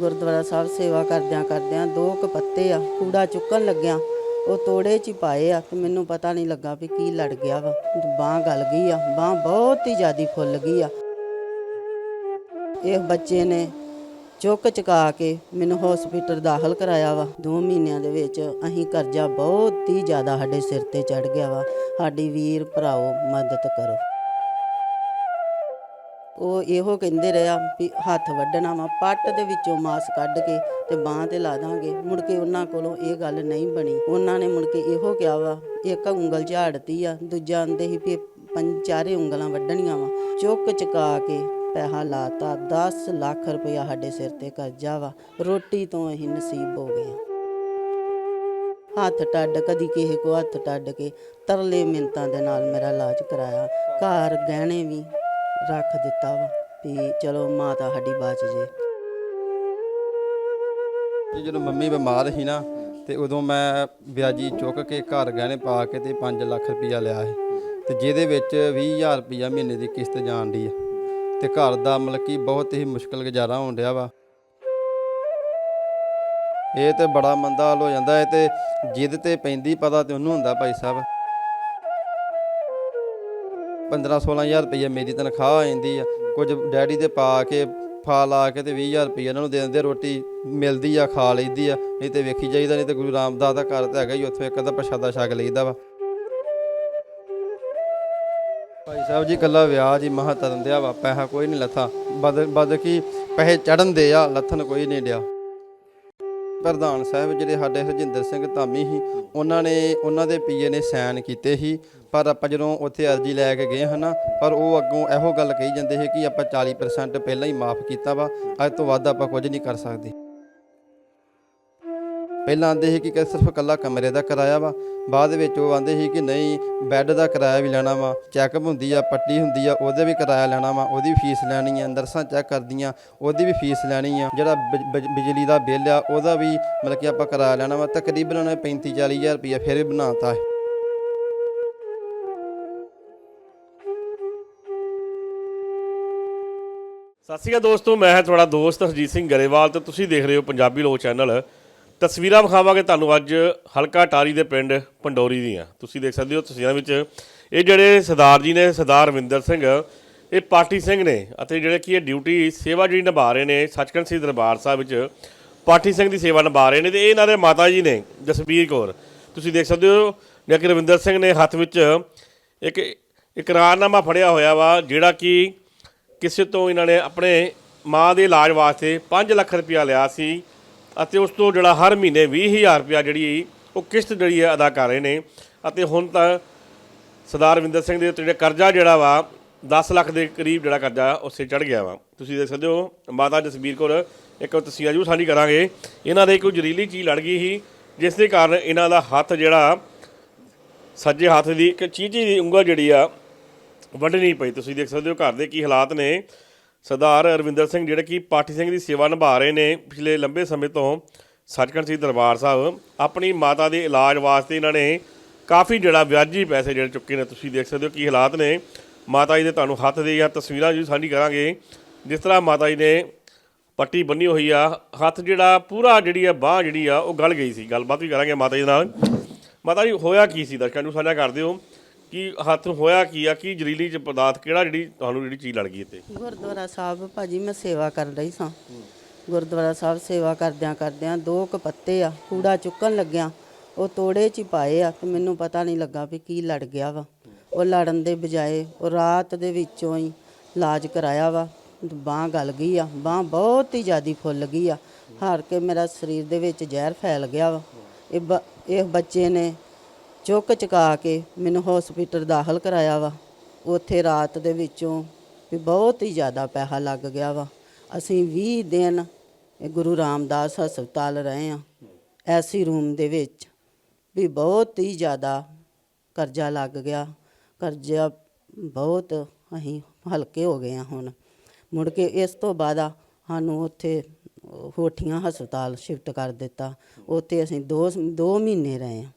ਗੁਰਦੁਆਰਾ ਸਾਹਿਬ ਸੇਵਾ ਕਰਦਿਆਂ ਕਰਦਿਆਂ ਦੋ ਕੁ ਪੱਤੇ ਆ, ਕੂੜਾ ਚੁੱਕਣ ਲੱਗਿਆ, ਉਹ ਤੋੜੇ ਚ ਹੀ ਪਾਏ ਆ ਤੇ ਮੈਨੂੰ ਪਤਾ ਨਹੀਂ ਲੱਗਾ ਵੀ ਕੀ ਲੜ ਗਿਆ ਵਾ। ਬਾਹ ਗਲ ਗਈ ਆ, ਬਾਹ ਬਹੁਤ ਹੀ ਜ਼ਿਆਦੀ ਫੁੱਲ ਗਈ ਆ। ਇਹ ਬੱਚੇ ਨੇ ਚੁੱਕ ਚੁਕਾ ਕੇ ਮੈਨੂੰ ਹਸਪੀਟਲ ਦਾਖਲ ਕਰਾਇਆ ਵਾ। 2 ਮਹੀਨਿਆਂ ਦੇ ਵਿੱਚ ਅਸੀਂ ਕਰਜ਼ਾ ਬਹੁਤ ਹੀ ਜ਼ਿਆਦਾ ਸਾਡੇ ਸਿਰ ਤੇ ਚੜ ਗਿਆ ਵਾ। ਸਾਡੀ ਵੀਰ ਭਰਾਓ ਮਦਦ ਕਰੋ। ਉਹ ਇਹੋ ਕਹਿੰਦੇ ਰਿਹਾ ਵੀ ਹੱਥ ਵੱਢਣਾ ਵਾ, ਪੱਟ ਦੇ ਵਿੱਚੋਂ ਮਾਸ ਕੱਢ ਕੇ ਤੇ ਬਾਹ ਤੇ ਲਾ ਦਾਂਗੇ। ਮੁੜ ਕੇ ਉਹਨਾਂ ਕੋਲੋਂ ਇਹ ਗੱਲ ਨਹੀਂ ਬਣੀ। ਉਹਨਾਂ ਨੇ ਮੁੜ ਕੇ ਇਹੋ ਕਿਹਾ ਵਾ, ਇੱਕ ਉਂਗਲ ਝਾੜਤੀ ਆ, ਦੂਜਾ ਆਂਦੇ ਸੀ ਵੀ ਪੰਜ ਚਾਰੇ ਉਂਗਲਾਂ ਵੱਢਣੀਆਂ ਵਾ। ਚੁੱਕ ਚੁਕਾ ਕੇ ਪੈਸਾ ਲਾਤਾ 10 ਲੱਖ ਰੁਪਇਆ ਸਾਡੇ ਸਿਰ ਤੇ ਕਰਜ਼ਾ ਵਾ। ਰੋਟੀ ਤੋਂ ਅਸੀਂ ਨਸੀਬ ਹੋ ਗਏ ਹੱਥ ਟੱਡ, ਕਦੀ ਕਿਸੇ ਕੋ ਹੱਥ ਟੱਡ ਕੇ ਤਰਲੇ ਮਿੰਤਾਂ ਦੇ ਨਾਲ ਮੇਰਾ ਇਲਾਜ ਕਰਾਇਆ। ਘਰ ਗਹਿਣੇ ਵੀ ਰੱਖ ਦਿੱਤਾ ਵਾ ਵੀ ਚਲੋ ਮਾਤਾ ਸਾਡੀ ਬਚ ਜੇ। ਜੀ ਜਦੋਂ ਮੰਮੀ ਬਿਮਾਰ ਸੀ ਨਾ, ਤੇ ਉਦੋਂ ਮੈਂ ਵਿਆਜੀ ਚੁੱਕ ਕੇ ਘਰ ਗਹਿਣੇ ਪਾ ਕੇ ਤੇ 5 ਲੱਖ ਰੁਪਇਆ ਲਿਆ ਸੀ। ਤੇ ਜਿਹਦੇ ਵਿੱਚ 20000 ਰੁਪਇਆ ਮਹੀਨੇ ਦੀ ਕਿਸ਼ਤ ਜਾਣ ਦੀ ਆ। ਤੇ ਘਰ ਦਾ ਮਤਲਬ ਕਿ ਬਹੁਤ ਹੀ ਮੁਸ਼ਕਲ ਗੁਜ਼ਾਰਾ ਹੋਣ ਡਿਆ ਵਾ। ਇਹ ਤੇ ਬੜਾ ਮੰਦਾ ਹਾਲ ਹੋ ਜਾਂਦਾ ਹੈ ਤੇ ਜਿੱਦ ਤੇ ਪੈਂਦੀ ਪਤਾ ਤੇ ਉਹਨੂੰ ਹੁੰਦਾ ਭਾਈ ਸਾਹਿਬ। 15 16000 ਰੁਪਏ ਮੇਰੀ ਤਨਖਾਹ ਆ ਜਾਂਦੀ ਆ। ਕੁਝ ਡੈਡੀ 'ਤੇ ਪਾ ਕੇ, ਫਾ ਲਾ ਕੇ ਤੇ 20000 ਰੁਪਏ ਇਹਨਾਂ ਨੂੰ ਦੇ ਦਿੰਦੇ ਰੋਟੀ ਮਿਲਦੀ ਆ, ਖਾ ਲਈਦੀ ਆ। ਨਹੀਂ ਤੇ ਵੇਖੀ ਜਾਈਦਾ, ਨਹੀਂ ਤੇ ਗੁਰੂ ਰਾਮਦਾਸ ਦਾ ਘਰ ਤਾਂ ਹੈਗਾ ਹੀ, ਉੱਥੇ ਇੱਕ ਅੱਧਾ ਪ੍ਰਸ਼ਾਦਾ ਛਕ ਲਈਦਾ ਵਾ। ਭਾਈ ਸਾਹਿਬ ਜੀ ਕੱਲਾ ਵਿਆਹ ਜੀ, ਮਹਾ ਤਰਨ ਦਿਆ ਵਾ, ਪੈਸਾ ਕੋਈ ਨਹੀਂ ਲੱਥਾ। ਬਦ ਬਦ ਕੀ ਪੈਸੇ ਚੜਨ ਦੇ ਆ, ਲੱਥਣ ਕੋਈ ਨਹੀਂ ਡਿਆ। ਪ੍ਰਧਾਨ ਸਾਹਿਬ ਜਿਹੜੇ ਸਾਡੇ ਹਰਜਿੰਦਰ ਸਿੰਘ ਧਾਮੀ ਸੀ, ਉਹਨਾਂ ਨੇ, ਉਹਨਾਂ ਦੇ ਪੀਏ ਨੇ ਸਾਈਨ ਕੀਤੇ ਸੀ। ਪਰ ਆਪਾਂ ਜਦੋਂ ਉੱਥੇ ਅਰਜੀ ਲੈ ਕੇ ਗਏ ਹਨਾ, ਪਰ ਉਹ ਅੱਗੋਂ ਇਹੋ ਗੱਲ ਕਹੀ ਜਾਂਦੇ ਸੀ ਕਿ ਆਪਾਂ 40% ਪਹਿਲਾਂ ਹੀ ਮਾਫ ਕੀਤਾ ਵਾ, ਅੱਜ ਤੋਂ ਵੱਧ ਆਪਾਂ ਕੁਝ ਨਹੀਂ ਕਰ ਸਕਦੇ। ਪਹਿਲਾਂ ਆਂਦੇ ਸੀ ਕਿ ਸਿਰਫ ਇਕੱਲਾ ਕਮਰੇ ਦਾ ਕਿਰਾਇਆ ਵਾ, ਬਾਅਦ ਵਿੱਚ ਉਹ ਆਂਦੇ ਸੀ ਕਿ ਨਹੀਂ, ਬੈੱਡ ਦਾ ਕਿਰਾਇਆ ਵੀ ਲੈਣਾ ਵਾ, ਚੈੱਕਅਪ ਹੁੰਦੀ ਆ, ਪੱਟੀ ਹੁੰਦੀ ਆ, ਉਹਦੇ ਵੀ ਕਿਰਾਇਆ ਲੈਣਾ ਵਾ, ਉਹਦੀ ਫੀਸ ਲੈਣੀ ਆ, ਨਰਸਾਂ ਚੈੱਕ ਕਰਦੀਆਂ, ਉਹਦੀ ਵੀ ਫੀਸ ਲੈਣੀ ਆ, ਜਿਹੜਾ ਬਿਜ- ਬਿਜ- ਬਿਜਲੀ ਦਾ ਬਿੱਲ ਆ, ਉਹਦਾ ਵੀ ਮਤਲਬ ਕਿ ਆਪਾਂ ਕਿਰਾਇਆ ਲੈਣਾ ਵਾ, ਤਕਰੀਬਨ ਉਹਨੇ 35 40000 ਰੁਪਇਆ ਫਿਰ ਵੀ ਬਣਾਤਾ ਹੈ। ਸਤਿ ਸ਼੍ਰੀ ਅਕਾਲ ਦੋਸਤੋ, ਮੈਂ ਹਾਂ ਤੁਹਾਡਾ ਦੋਸਤ ਹਰਜੀਤ ਸਿੰਘ ਗਰੇਵਾਲ ਤੇ ਤੁਸੀਂ ਦੇਖ ਰਹੇ ਹੋ ਪੰਜਾਬੀ ਲੋਕ ਚੈਨਲ। ਤਸਵੀਰਾਂ ਵਿਖਾਵਾਂਗੇ ਤੁਹਾਨੂੰ ਅੱਜ ਹਲਕਾ ਟਾਰੀ ਦੇ ਪਿੰਡ ਪੰਡੋਰੀ ਦੀਆਂ। ਤੁਸੀਂ ਦੇਖ ਸਕਦੇ ਹੋ ਤਸਵੀਰਾਂ ਵਿੱਚ ਇਹ ਜਿਹੜੇ ਸਰਦਾਰ ਜੀ ਨੇ, ਸਰਦਾਰ ਰਵਿੰਦਰ ਸਿੰਘ, ਇਹ ਪਾਰਟੀ ਸਿੰਘ ਨੇ ਅਤੇ ਜਿਹੜੇ ਕਿ ਇਹ ਡਿਊਟੀ ਸੇਵਾ ਜਿਹੜੀ ਨਿਭਾ ਰਹੇ ਨੇ, ਸੱਚਖੰਡ ਸ੍ਰੀ ਦਰਬਾਰ ਸਾਹਿਬ ਵਿੱਚ ਪਾਰਟੀ ਸਿੰਘ ਦੀ ਸੇਵਾ ਨਿਭਾ ਰਹੇ ਨੇ ਤੇ ਇਹ ਇਹਨਾਂ ਦੇ ਮਾਤਾ ਜੀ ਨੇ ਜਸਬੀਰ ਕੌਰ। ਤੁਸੀਂ ਦੇਖ ਸਕਦੇ ਹੋ ਜਿਹੜਾ ਕਿ ਰਵਿੰਦਰ ਸਿੰਘ ਨੇ ਹੱਥ ਵਿੱਚ ਇੱਕ ਇਕਰਾਰਨਾਮਾ ਫੜਿਆ ਹੋਇਆ ਵਾ, ਜਿਹੜਾ ਕਿ ਕਿਸੇ ਤੋਂ ਇਹਨਾਂ ਨੇ ਆਪਣੇ ਮਾਂ ਦੇ ਇਲਾਜ ਵਾਸਤੇ 5 ਲੱਖ ਰੁਪਇਆ ਲਿਆ ਸੀ। ਅਤੇ ਉਸ ਤੋਂ ਜਿਹੜਾ ਹਰ ਮਹੀਨੇ 20000 ਰੁਪਇਆ ਜਿਹੜੀ ਉਹ ਕਿਸ਼ਤ ਜਿਹੜੀ ਹੈ ਅਦਾ ਕਰ ਰਹੇ ਨੇ। ਅਤੇ ਹੁਣ ਤਾਂ ਸਰਦਾਰ ਰਵਿੰਦਰ ਸਿੰਘ ਦੇ ਉੱਤੇ ਜਿਹੜਾ ਕਰਜ਼ਾ ਜਿਹੜਾ ਵਾ 10 ਲੱਖ ਦੇ ਕਰੀਬ ਜਿਹੜਾ ਕਰਜ਼ਾ ਉਸੇ ਚੜ ਗਿਆ ਵਾ। ਤੁਸੀਂ ਦੇਖ ਸਕਦੇ ਹੋ, ਮਾਤਾ ਜਸਬੀਰ ਕੌਰ ਇੱਕ ਤਸਵੀਰ ਜੂ ਸਾਂਝੀ ਕਰਾਂਗੇ। ਇਹਨਾਂ ਦੇ ਕੋਈ ਜ਼ਰੀਲੀ ਚੀਜ਼ ਲੜ ਗਈ ਸੀ, ਜਿਸ ਦੇ ਕਾਰਨ ਇਹਨਾਂ ਦਾ ਹੱਥ ਜਿਹੜਾ ਸੱਜੇ ਹੱਥ ਦੀ ਇੱਕ ਚੀਚੀ ਦੀ ਉਂਗਲ ਜਿਹੜੀ ਆ ਵੱਢਣੀ ਪਈ। ਤੁਸੀਂ ਦੇਖ ਸਕਦੇ ਹੋ ਘਰ ਦੇ ਕੀ ਹਾਲਾਤ ਨੇ। ਸਰਦਾਰ ਅਰਵਿੰਦਰ ਸਿੰਘ, ਜਿਹੜੇ ਕਿ ਪਾਠੀ ਸਿੰਘ ਦੀ ਸੇਵਾ ਨਿਭਾ ਰਹੇ ਨੇ, ਪਿਛਲੇ ਲੰਬੇ ਸਮੇਂ ਤੋਂ ਸੱਚਖੰਡ ਸ੍ਰੀ ਦਰਬਾਰ ਸਾਹਿਬ, ਆਪਣੀ ਮਾਤਾ ਦੇ ਇਲਾਜ ਵਾਸਤੇ ਇਹਨਾਂ ਨੇ ਕਾਫੀ ਜਿਹੜਾ ਵਿਆਜੀ ਪੈਸੇ ਜਿਹੜੇ ਚੁੱਕੇ ਨੇ। ਤੁਸੀਂ ਦੇਖ ਸਕਦੇ ਹੋ ਕੀ ਹਾਲਾਤ ਨੇ। ਮਾਤਾ ਜੀ ਦੇ ਤੁਹਾਨੂੰ ਹੱਥ ਦੇ ਜਾਂ ਤਸਵੀਰਾਂ ਜੀ ਸਾਂਝੀ ਕਰਾਂਗੇ। ਜਿਸ ਤਰ੍ਹਾਂ ਮਾਤਾ ਜੀ ਨੇ ਪੱਟੀ ਬੰਨੀ ਹੋਈ ਆ, ਹੱਥ ਜਿਹੜਾ ਪੂਰਾ ਜਿਹੜੀ ਆ, ਬਾਹ ਜਿਹੜੀ ਆ, ਉਹ ਗਲ ਗਈ ਸੀ। ਗੱਲਬਾਤ ਵੀ ਕਰਾਂਗੇ ਮਾਤਾ ਜੀ ਨਾਲ। ਮਾਤਾ ਜੀ, ਹੋਇਆ ਕੀ ਸੀ? ਦਰਸ਼ਕਾਂ ਨੂੰ ਸਾਂਝਾ ਕਰ ਦਿਓ। ਕੀ ਹੱਥ ਨੂੰ ਹੋਇਆ ਕੀ ਆ? ਕੀ ਜ਼ਰੀਲੀ ਚ ਪਦਾਰਥ, ਕਿਹੜਾ ਜਿਹੜੀ ਤੁਹਾਨੂੰ ਜਿਹੜੀ ਚੀਜ਼ ਲੜ ਗਈ ਇੱਥੇ? ਗੁਰਦੁਆਰਾ ਸਾਹਿਬ ਭਾਜੀ ਮੈਂ ਸੇਵਾ ਕਰ ਰਹੀ ਸਾਂ। ਗੁਰਦੁਆਰਾ ਸਾਹਿਬ ਸੇਵਾ ਕਰਦਿਆਂ ਕਰਦਿਆਂ ਦੋ ਕੁ ਪੱਤੇ ਆ, ਕੂੜਾ ਚੁੱਕਣ ਲੱਗਿਆ। ਉਹ ਤੋੜੇ ਚ ਹੀ ਪਾਏ ਆ ਤੇ ਮੈਨੂੰ ਪਤਾ ਨਹੀਂ ਲੱਗਾ ਵੀ ਕੀ ਲੜ ਗਿਆ ਵਾ। ਉਹ ਲੜਨ ਦੇ ਬਜਾਏ ਉਹ ਰਾਤ ਦੇ ਵਿੱਚੋਂ ਹੀ ਇਲਾਜ ਕਰਾਇਆ ਵਾ। ਬਾਹ ਗਲ ਗਈ ਆ, ਬਾਹ ਬਹੁਤ ਹੀ ਜ਼ਿਆਦੀ ਫੁੱਲ ਗਈ ਆ। ਹਾਰ ਕੇ ਮੇਰਾ ਸਰੀਰ ਦੇ ਵਿੱਚ ਜ਼ਹਿਰ ਫੈਲ ਗਿਆ ਵਾ। ਇਹ ਬ- ਇਹ ਬੱਚੇ ਨੇ ਚੁੱਕ ਚੁਕਾ ਕੇ ਮੈਨੂੰ ਹਸਪੀਟਲ ਦਾਖਲ ਕਰਾਇਆ ਵਾ। ਉੱਥੇ ਰਾਤ ਦੇ ਵਿੱਚੋਂ ਵੀ ਬਹੁਤ ਹੀ ਜ਼ਿਆਦਾ ਪੈਸਾ ਲੱਗ ਗਿਆ ਵਾ। ਅਸੀਂ 20 ਦਿਨ ਗੁਰੂ ਰਾਮਦਾਸ ਹਸਪਤਾਲ ਰਹੇ ਆ ਐਸੀ ਰੂਮ ਦੇ ਵਿੱਚ ਵੀ ਬਹੁਤ ਹੀ ਜ਼ਿਆਦਾ ਕਰਜ਼ਾ ਲੱਗ ਗਿਆ। ਕਰਜ਼ਾ ਬਹੁਤ ਅਸੀਂ ਹਲਕੇ ਹੋ ਗਏ ਆ ਹੁਣ। ਮੁੜ ਕੇ ਇਸ ਤੋਂ ਬਾਅਦ ਸਾਨੂੰ ਉੱਥੇ ਹੋਠੀਆਂ ਹਸਪਤਾਲ ਸ਼ਿਫਟ ਕਰ ਦਿੱਤਾ। ਉੱਥੇ ਅਸੀਂ 2 2 ਮਹੀਨੇ ਰਹੇ ਆ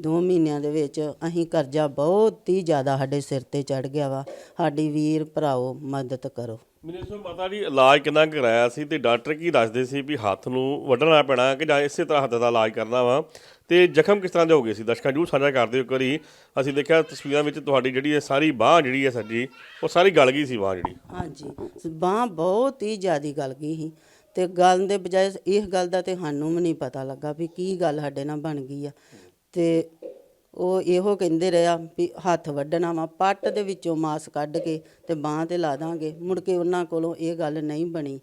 ਦੋ ਮਹੀਨਿਆਂ ਦੇ ਵਿੱਚ ਅਸੀਂ ਕਰਜ਼ਾ ਬਹੁਤ ਹੀ ਜ਼ਿਆਦਾ ਸਾਡੇ ਸਿਰ ਤੇ ਚੜ ਗਿਆ ਵਾ। ਸਾਡੀ ਵੀਰ ਭਰਾਓ ਮਦਦ ਕਰੋ। ਮੈਨੂੰ ਇਸ ਮਾਤਾ ਜੀ ਇਲਾਜ ਕਿੰਨਾ ਕਰਾਇਆ ਸੀ ਤੇ ਡਾਕਟਰ ਕੀ ਦੱਸਦੇ ਸੀ ਵੀ ਹੱਥ ਨੂੰ ਵੱਢਣਾ ਪੈਣਾ ਕਿ ਜਾਂ ਇਸੇ ਤਰ੍ਹਾਂ ਹੱਥ ਦਾ ਇਲਾਜ ਕਰਨਾ ਵਾ? ਤੇ ਜ਼ਖਮ ਕਿਸ ਤਰ੍ਹਾਂ ਦੇ ਹੋ ਗਏ ਸੀ? ਦਰਸ਼ਕਾਂ ਜੂ ਸਾਂਝਾ ਕਰਦੇ ਹੋ ਇੱਕ ਵਾਰੀ। ਅਸੀਂ ਦੇਖਿਆ ਤਸਵੀਰਾਂ ਵਿੱਚ ਤੁਹਾਡੀ ਜਿਹੜੀ ਇਹ ਸਾਰੀ ਬਾਹ ਜਿਹੜੀ ਹੈ ਸੱਜੀ ਉਹ ਸਾਰੀ ਗਲ ਗਈ ਸੀ ਬਾਹ ਜਿਹੜੀ। ਹਾਂਜੀ ਬਾਂਹ ਬਹੁਤ ਹੀ ਜ਼ਿਆਦੀ ਗਲ ਗਈ ਸੀ। ਤੇ ਗਲ ਦੇ ਬਜਾਏ ਇਸ ਗੱਲ ਦਾ ਤੇ ਸਾਨੂੰ ਵੀ ਨਹੀਂ ਪਤਾ ਲੱਗਾ ਵੀ ਕੀ ਗੱਲ ਸਾਡੇ ਨਾਲ ਬਣ ਗਈ ਆ। ਤੇ ਉਹ ਇਹੋ ਕਹਿੰਦੇ ਰਿਹਾ ਵੀ ਹੱਥ ਵੱਢਣਾ ਵਾ, ਪੱਟ ਦੇ ਵਿੱਚੋਂ ਮਾਸ ਕੱਢ ਕੇ ਤੇ ਬਾਂਹ ਤੇ ਲਾ ਦਾਂਗੇ। ਮੁੜ ਕੇ ਉਹਨਾਂ ਕੋਲੋਂ ਇਹ ਗੱਲ ਨਹੀਂ ਬਣੀ।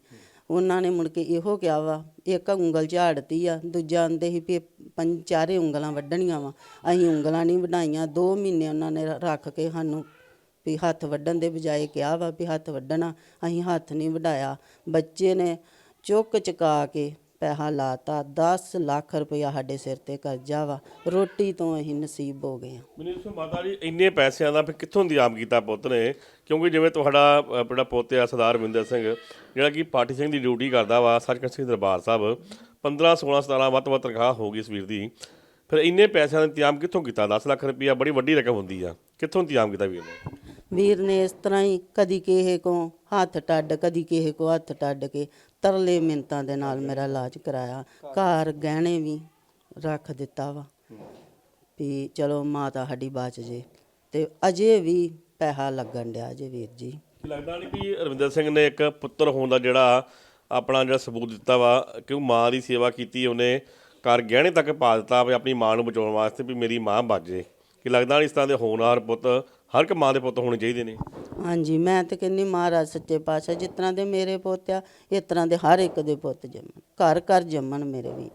ਉਹਨਾਂ ਨੇ ਮੁੜ ਕੇ ਇਹੋ ਕਿਹਾ ਵਾ, ਇੱਕ ਉਂਗਲ ਝਾੜਤੀ ਆ, ਦੂਜਾ ਆਂਦੇ ਸੀ ਵੀ ਪੰਜ ਚਾਰੇ ਉਂਗਲਾਂ ਵੱਢਣੀਆਂ ਵਾ। ਅਸੀਂ ਉਂਗਲਾਂ ਨਹੀਂ ਵਢਾਈਆਂ 2 ਮਹੀਨੇ ਉਹਨਾਂ ਨੇ ਰੱਖ ਕੇ ਸਾਨੂੰ ਵੀ ਹੱਥ ਵੱਢਣ ਦੇ ਬਜਾਏ ਕਿਹਾ ਵਾ ਵੀ ਹੱਥ ਵੱਢਣਾ। ਅਸੀਂ ਹੱਥ ਨਹੀਂ ਵਢਾਇਆ। ਬੱਚੇ ਨੇ ਚੁੱਕ ਚੁਕਾ ਕੇ ਪੈਸਾ ਲਾਤਾ 10 ਲੱਖ ਰੁਪਇਆ ਸਾਡੇ ਸਿਰ ਤੇ ਕਰਜ਼ਾ ਵਾ। ਰੋਟੀ ਤੋਂ ਅਸੀਂ ਨਸੀਬ ਹੋ ਗਏ ਹਾਂ। ਮੈਨੂੰ ਇਸ ਮਾਤਾ ਜੀ ਇੰਨੇ ਪੈਸਿਆਂ ਦਾ ਫਿਰ ਕਿੱਥੋਂ ਇੰਤਜ਼ਾਮ ਕੀਤਾ ਪੁੱਤ ਨੇ? ਕਿਉਂਕਿ ਜਿਵੇਂ ਤੁਹਾਡਾ ਅ, ਜਿਹੜਾ ਪੁੱਤ ਆ ਸਰਦਾਰ ਰਵਿੰਦਰ ਸਿੰਘ ਜਿਹੜਾ ਕਿ ਪਾਰਟੀ ਸਿੰਘ ਦੀ ਡਿਊਟੀ ਕਰਦਾ ਵਾ ਸੱਚਖੰਡ ਸਿੰਘ ਦਰਬਾਰ ਸਾਹਿਬ 15 16 17 ਵੱਧ ਤੋਂ ਵੱਧ ਤਨਖਾਹ ਹੋ ਗਈ ਇਸ ਵੀਰ ਦੀ। ਫਿਰ ਇੰਨੇ ਪੈਸਿਆਂ ਦਾ ਇੰਤਜ਼ਾਮ ਕਿੱਥੋਂ ਕੀਤਾ? 10 ਲੱਖ ਰੁਪਇਆ ਬੜੀ ਵੱਡੀ ਰਕਮ ਹੁੰਦੀ ਆ। ਕਿੱਥੋਂ ਇੰਤਜ਼ਾਮ ਕੀਤਾ ਵੀਰ ਨੇ? ਵੀਰ ਨੇ ਇਸ ਤਰ੍ਹਾਂ ਹੀ ਕਦੀ ਕਿਸੇ ਕੋ ਹੱਥ ਟੱਡ ਕਦੀ ਕਿਸੇ ਕੋ ਹੱਥ ਟੱਡ ਕੇ ਤਰਲੇ ਮਿੰਤਾਂ ਦੇ ਨਾਲ ਮੇਰਾ ਇਲਾਜ ਕਰਾਇਆ। ਘਰ ਗਹਿਣੇ ਵੀ ਰੱਖ ਦਿੱਤਾ ਵਾ। ਵੀ ਚਲੋ ਮਾਤਾ ਸਾਡੀ ਬਚ ਜੇ। ਤੇ ਅਜੇ ਵੀ ਪੈਸਾ ਲੱਗਣ ਡਿਆ ਜੇ ਵੀਰ ਜੀ। ਲੱਗਦਾ ਨਹੀਂ ਕਿ ਰਵਿੰਦਰ ਸਿੰਘ ਨੇ ਇੱਕ ਪੁੱਤਰ ਹੋਣ ਦਾ ਜਿਹੜਾ ਆਪਣਾ ਜਿਹੜਾ ਸਬੂਤ ਦਿੱਤਾ ਵਾ ਕਿਉਂ ਮਾਂ ਦੀ ਸੇਵਾ ਕੀਤੀ ਉਹਨੇ ਘਰ ਗਹਿਣੇ ਤੱਕ ਪਾ ਦਿੱਤਾ ਵੀ ਆਪਣੀ ਮਾਂ ਨੂੰ ਬਚਾਉਣ ਵਾਸਤੇ ਵੀ ਮੇਰੀ ਮਾਂ ਬਚ ਜੇ। ਕੀ ਲੱਗਦਾ ਨਹੀਂ ਇਸ ਤਰ੍ਹਾਂ ਦੇ ਹੋਣਹਾਰ ਪੁੱਤ ਹਰ ਇੱਕ ਮਾਂ ਦੇ ਪੁੱਤ ਹੋਣੇ ਚਾਹੀਦੇ ਨੇ। ਹਾਂਜੀ ਮੈਂ ਤੇ ਕਹਿੰਨੀ ਮਹਾਰਾਜ ਸੱਚੇ ਪਾਤਸ਼ਾਹ ਜਿਸ ਤਰ੍ਹਾਂ ਦੇ ਮੇਰੇ ਪੁੱਤ ਆ ਇਸ ਤਰ੍ਹਾਂ ਦੇ ਹਰ ਇੱਕ ਦੇ ਪੁੱਤ ਜੰਮਣ। ਘਰ ਘਰ ਜੰਮਣ ਮੇਰੇ ਵੀ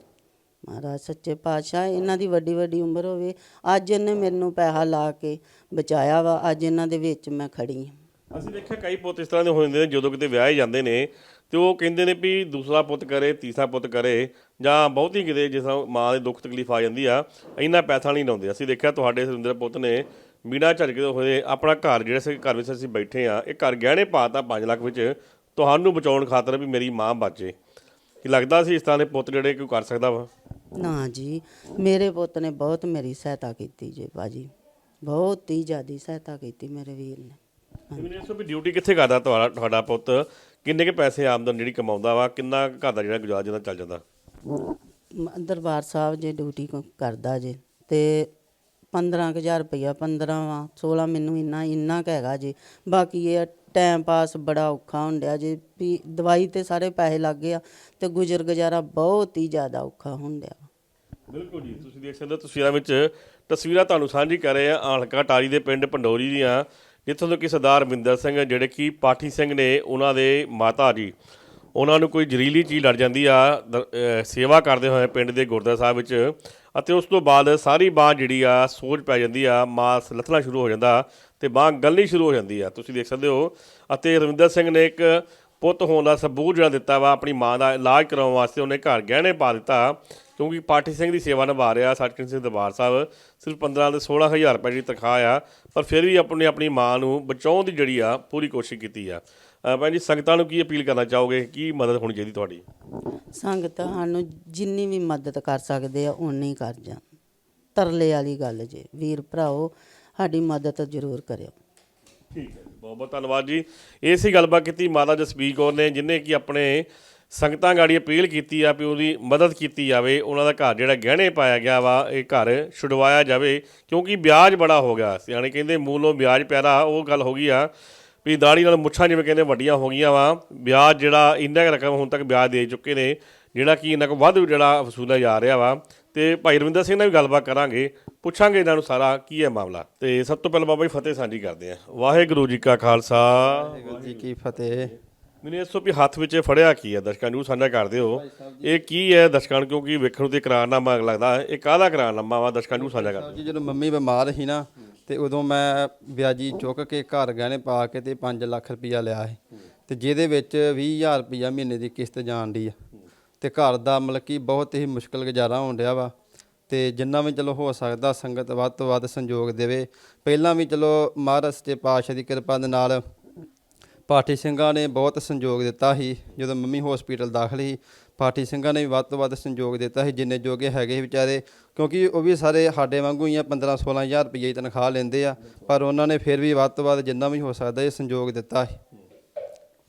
ਮਹਾਰਾਜ ਸੱਚੇ ਪਾਤਸ਼ਾਹ ਇਹਨਾਂ ਦੀ ਵੱਡੀ ਵੱਡੀ ਉਮਰ ਹੋਵੇ ਅੱਜ ਇਹਨੇ ਮੈਨੂੰ ਪੈਸਾ ਲਾ ਕੇ ਬਚਾਇਆ ਵਾ ਅੱਜ ਇਹਨਾਂ ਦੇ ਵਿੱਚ ਮੈਂ ਖੜੀ ਹਾਂ। ਅਸੀਂ ਦੇਖਿਆ ਕਈ ਪੁੱਤ ਇਸ ਤਰ੍ਹਾਂ ਦੇ ਹੋ ਜਾਂਦੇ ਨੇ ਜਦੋਂ ਕਿਤੇ ਵਿਆਹੇ ਜਾਂਦੇ ਨੇ ਤੇ ਉਹ ਕਹਿੰਦੇ ਨੇ ਵੀ ਦੂਸਰਾ ਪੁੱਤ ਕਰੇ ਤੀਸਰਾ ਪੁੱਤ ਕਰੇ ਜਾਂ ਬਹੁਤੀ ਕਿਤੇ ਜਿਸ ਤਰ੍ਹਾਂ ਮਾਂ ਦੇ ਦੁੱਖ ਤਕਲੀਫ ਆ ਜਾਂਦੀ ਆ ਇੰਨਾ ਪੈਸਾ ਨਹੀਂ ਲਾਉਂਦੇ। ਅਸੀਂ ਦੇਖਿਆ ਤੁਹਾਡੇ ਸੁਰਿੰਦਰ ਪੁੱਤ ਨੇ ਬਿਨਾਂ ਝਟਕਦੇ ਹੋਏ ਆਪਣਾ ਘਰ ਜਿਹੜਾ ਸੀ ਘਰ ਵਿੱਚ ਅਸੀਂ ਬੈਠੇ ਆ ਇਹ ਘਰ ਗਹਿਣੇ ਪਾਤਾ 5 ਲੱਖ ਵਿੱਚ ਤੁਹਾਨੂੰ ਬਚਾਉਣ ਖਾਤਰ ਵੀ ਮੇਰੀ ਮਾਂ ਬਚੇ ਕੀ ਲੱਗਦਾ ਸੀ ਇਸ ਤਰ੍ਹਾਂ ਦੇ ਪੁੱਤ ਜਿਹੜੇ ਕੋਈ ਕਰ ਸਕਦਾ ਵਾ? ਨਾ ਜੀ ਮੇਰੇ ਪੁੱਤ ਨੇ ਬਹੁਤ ਮੇਰੀ ਸਹਾਇਤਾ ਕੀਤੀ ਜੀ ਬਾਜੀ ਬਹੁਤ ਹੀ ਜ਼ਿਆਦੀ ਸਹਾਇਤਾ ਕੀਤੀ ਮੇਰੇ ਵੀਰ ਨੇ। ਮੈਨੂੰ ਦੱਸੋ ਵੀ ਡਿਊਟੀ ਕਿੱਥੇ ਕਰਦਾ ਤੁਹਾਡਾ ਤੁਹਾਡਾ ਪੁੱਤ? ਕਿੰਨੇ ਕੇ ਪੈਸੇ ਆਮਦਨ ਜਿਹੜੀ ਕਮਾਉਂਦਾ ਵਾ? ਕਿੰਨਾ ਘਰ ਦਾ ਜਿਹੜਾ ਗੁਜ਼ਾਰਾ ਜਿਹੜਾ ਚੱਲ ਜਾਂਦਾ? ਦਰਬਾਰ ਸਾਹਿਬ ਜੇ ਡਿਊਟੀ ਕਰਦਾ ਜੇ ਤੇ 15000 ਰੁਪਇਆ 15 ਵਾ 16 ਮੈਨੂੰ ਇੰਨਾ ਇੰਨਾ ਕੁ ਹੈਗਾ ਜੀ। ਬਾਕੀ ਇਹ ਟਾਈਮ ਪਾਸ ਬੜਾ ਔਖਾ ਹੁੰਦਿਆ ਜੀ। ਵੀ ਦਵਾਈ ਤੇ ਸਾਰੇ ਪੈਸੇ ਲੱਗ ਗਏ ਆ ਤੇ ਗੁਜ਼ਰ ਗੁਜ਼ਾਰਾ ਬਹੁਤ ਹੀ ਜ਼ਿਆਦਾ ਔਖਾ ਹੁੰਦਿਆ ਬਿਲਕੁਲ ਜੀ, ਤੁਸੀਂ ਦੇਖ ਸਕਦੇ ਹੋ ਤਸਵੀਰਾਂ ਵਿੱਚ ਤਸਵੀਰਾਂ ਤੁਹਾਨੂੰ ਸਾਂਝੀ ਕਰ ਰਹੇ ਆ ਹਲਕਾ ਟਾਰੀ ਦੇ ਪਿੰਡ ਪੰਡੋਰੀ ਦੀਆਂ, ਜਿੱਥੋਂ ਤੋਂ ਕਿ ਸਰਦਾਰ ਮਿੰਦਰ ਸਿੰਘ, ਜਿਹੜੇ ਕਿ ਪਾਠੀ ਸਿੰਘ ਨੇ ਉਹਨਾਂ ਦੇ ਮਾਤਾ ਜੀ। ਉਹਨਾਂ ਨੂੰ ਕੋਈ ਜ਼ਰੀਲੀ ਚੀਜ਼ ਲੜ ਜਾਂਦੀ ਆ, ਦ- ਸੇਵਾ ਕਰਦੇ ਹੋਏ ਪਿੰਡ ਦੇ ਗੁਰਦੁਆਰਾ ਸਾਹਿਬ ਵਿੱਚ। ਅਤੇ ਉਸ ਤੋਂ ਬਾਅਦ ਸਾਰੀ ਬਾਹ ਜਿਹੜੀ ਆ, ਸੋਜ ਪੈ ਜਾਂਦੀ ਆ, ਮਾਸ ਲੱਥਣਾ ਸ਼ੁਰੂ ਹੋ ਜਾਂਦਾ ਤੇ ਬਾਹ ਗਲਣੀ ਸ਼ੁਰੂ ਹੋ ਜਾਂਦੀ ਆ। ਤੁਸੀਂ ਦੇਖ ਸਕਦੇ ਹੋ। ਅਤੇ ਰਵਿੰਦਰ ਸਿੰਘ ਨੇ ਇੱਕ ਪੁੱਤ ਹੋਣ ਦਾ ਸਬੂਤ ਜਿਹੜਾ ਦਿੱਤਾ ਵਾ, ਆਪਣੀ ਮਾਂ ਦਾ ਇਲਾਜ ਕਰਾਉਣ ਵਾਸਤੇ ਉਹਨੇ ਘਰ ਗਹਿਣੇ ਪਾ ਦਿੱਤਾ, ਕਿਉਂਕਿ ਪਾਠੀ ਸਿੰਘ ਦੀ ਸੇਵਾ ਨਿਭਾ ਰਿਹਾ ਸੱਚਖੰਡ ਸਿੰਘ ਦਰਬਾਰ ਸਾਹਿਬ। ਸਿਰਫ 15 ਤੇ 16000 ਰੁਪਏ ਦੀ ਤਨਖਾਹ ਆ। ਪਰ ਫਿਰ ਵੀ ਆਪਣੀ ਆਪਣੀ ਮਾਂ ਨੂੰ ਬਚਾਉਣ ਦੀ ਜਿਹੜੀ ਆ ਪੂਰੀ ਕੋਸ਼ਿਸ਼ ਕੀਤੀ ਆ। ਭੈਣ ਜੀ ਸੰਗਤਾਂ ਨੂੰ ਕੀ ਅਪੀਲ ਕਰਨਾ ਚਾਹੋਗੇ? ਕੀ ਮਦਦ ਹੋਣੀ ਚਾਹੀਦੀ ਤੁਹਾਡੀ? ਸੰਗਤ ਸਾਨੂੰ ਜਿੰਨੀ ਵੀ ਮਦਦ ਕਰ ਸਕਦੇ ਆ ਓਨੀ ਕਰ ਜਾਣ। ਤਰਲੇ ਵਾਲੀ ਗੱਲ ਜੇ। ਵੀਰ ਭਰਾਓ ਸਾਡੀ ਮਦਦ ਜ਼ਰੂਰ ਕਰਿਓ। ਠੀਕ ਹੈ ਜੀ, ਬਹੁਤ ਬਹੁਤ ਧੰਨਵਾਦ ਜੀ। ਇਹ ਸੀ ਗੱਲਬਾਤ ਕੀਤੀ ਮਾਤਾ ਜਸਬੀਰ ਕੌਰ ਨੇ ਜਿਨੇ ਕਿ ਆਪਣੇ ਸੰਗਤਾਂ ਗਾੜੀ ਅਪੀਲ ਕੀਤੀ ਆ ਵੀ ਉਹਦੀ ਮਦਦ ਕੀਤੀ ਜਾਵੇ, ਉਹਨਾਂ ਦਾ ਘਰ ਜਿਹੜਾ ਗਹਿਣੇ ਪਾਇਆ ਗਿਆ ਵਾ, ਇਹ ਘਰ ਛੁਡਵਾਇਆ ਜਾਵੇ, ਕਿਉਂਕਿ ਵਿਆਜ ਬੜਾ ਹੋ ਗਿਆ। ਸਿਆਣੇ ਕਹਿੰਦੇ ਮੂਲੋਂ ਵਿਆਜ ਪਿਆਰਾ ਉਹ ਗੱਲ ਹੋ ਗਈ ਆ ਵੀ ਦਾੜੀ ਨਾਲ ਮੁੱਛਾਂ ਜਿਵੇਂ ਕਹਿੰਦੇ ਵੱਡੀਆਂ ਹੋ ਗਈਆਂ ਵਾ, ਵਿਆਜ ਜਿਹੜਾ ਇੰਨਾ ਕੁ ਰਕਮ ਹੁਣ ਤੱਕ ਵਿਆਜ ਦੇ ਚੁੱਕੇ ਨੇ, ਜਿਹੜਾ ਕਿ ਇਹਨਾਂ ਕੁ ਵੱਧ ਜਿਹੜਾ ਵਸੂਲਿਆ ਜਾ ਰਿਹਾ ਵਾ। ਤੇ ਭਾਈ ਰਵਿੰਦਰ ਸਿੰਘ ਨਾਲ ਵੀ ਗੱਲਬਾਤ ਕਰਾਂਗੇ, ਪੁੱਛਾਂਗੇ ਇਹਨਾਂ ਨੂੰ ਸਾਰਾ ਕੀ ਹੈ ਮਾਮਲਾ। ਤੇ ਸਭ ਤੋਂ ਪਹਿਲਾਂ ਬਾਬਾ ਜੀ ਫਤਿਹ ਸਾਂਝੀ ਕਰਦੇ ਆ। ਵਾਹਿਗੁਰੂ ਜੀ ਕਾ ਖਾਲਸਾ। ਵਾਹਿਗੁਰੂ ਜੀ ਕੀ ਫਤਿਹ। ਮੈਨੂੰ ਇਸ ਤੋਂ ਵੀ ਹੱਥ ਵਿੱਚ ਇਹ ਫੜਿਆ ਕੀ ਹੈ? ਦਰਸ਼ਕਾਂ ਨੂੰ ਸਾਂਝਾ ਕਰਦੇ ਹੋ ਇਹ ਕੀ ਹੈ ਦਰਸ਼ਕਾਂ ਨੂੰ? ਕਿਉਂਕਿ ਵੇਖਣ ਨੂੰ ਤੇ ਇਕਰਾਰਨਾਮਾ ਲੱਗਦਾ। ਹੈ। ਇਹ ਕਾਹਦਾ ਇਕਰਾਰਨਾਮਾ ਵਾ? ਦਰਸ਼ਕਾਂ ਨੂੰ ਸਾਂਝਾ ਕਰਦੇ ਜੀ ਜਦੋਂ ਮੰਮੀ ਬਿਮਾਰ ਸੀ ਨਾ ਤੇ ਉਦੋਂ ਮੈਂ ਵਿਆਜੀ ਚੁੱਕ ਕੇ ਘਰ ਗਹਿਣੇ ਪਾ ਕੇ ਤੇ 5 ਲੱਖ ਰੁਪਈਆ ਲਿਆ ਸੀ। ਤੇ ਜਿਹਦੇ ਵਿੱਚ 20000 ਰੁਪਈਆ ਮਹੀਨੇ ਦੀ ਕਿਸ਼ਤ ਜਾਣ ਦੀ ਆ। ਤੇ ਘਰ ਦਾ ਮਤਲਬ ਕਿ ਬਹੁਤ ਹੀ ਮੁਸ਼ਕਲ ਗੁਜ਼ਾਰਾ ਹੋਣ ਡਿਆ ਵਾ। ਤੇ ਜਿੰਨਾ ਵੀ ਚਲੋ ਹੋ ਸਕਦਾ ਸੰਗਤ ਵੱਧ ਤੋਂ ਵੱਧ ਸੰਯੋਗ ਦੇਵੇ। ਪਹਿਲਾਂ ਵੀ ਚਲੋ ਮਹਾਰਾਜ ਸੱਚੇ ਪਾਤਸ਼ਾਹ ਦੀ ਕਿਰਪਾ ਦੇ ਨਾਲ ਪਾਠੀ ਸਿੰਘਾਂ ਨੇ ਬਹੁਤ ਸੰਯੋਗ ਦਿੱਤਾ ਸੀ। ਜਦੋਂ ਮੰਮੀ ਹਸਪੀਟਲ ਦਾਖਲ ਸੀ ਪਾਠੀ ਸਿੰਘਾਂ ਨੇ ਵੀ ਵੱਧ ਤੋਂ ਵੱਧ ਸੰਯੋਗ ਦਿੱਤਾ ਸੀ ਜਿੰਨੇ ਜੋਗੇ ਹੈਗੇ ਸੀ ਵਿਚਾਰੇ। ਕਿਉਂਕਿ ਉਹ ਵੀ ਸਾਰੇ ਸਾਡੇ ਵਾਂਗੂ ਹੀ ਆ 15 16000 ਰੁਪਏ ਦੀ ਤਨਖਾਹ ਲੈਂਦੇ ਆ। ਪਰ ਉਹਨਾਂ ਨੇ ਫਿਰ ਵੀ ਵੱਧ ਤੋਂ ਵੱਧ ਜਿੰਨਾ ਵੀ ਹੋ ਸਕਦਾ ਇਹ ਸੰਯੋਗ ਦਿੱਤਾ ਸੀ।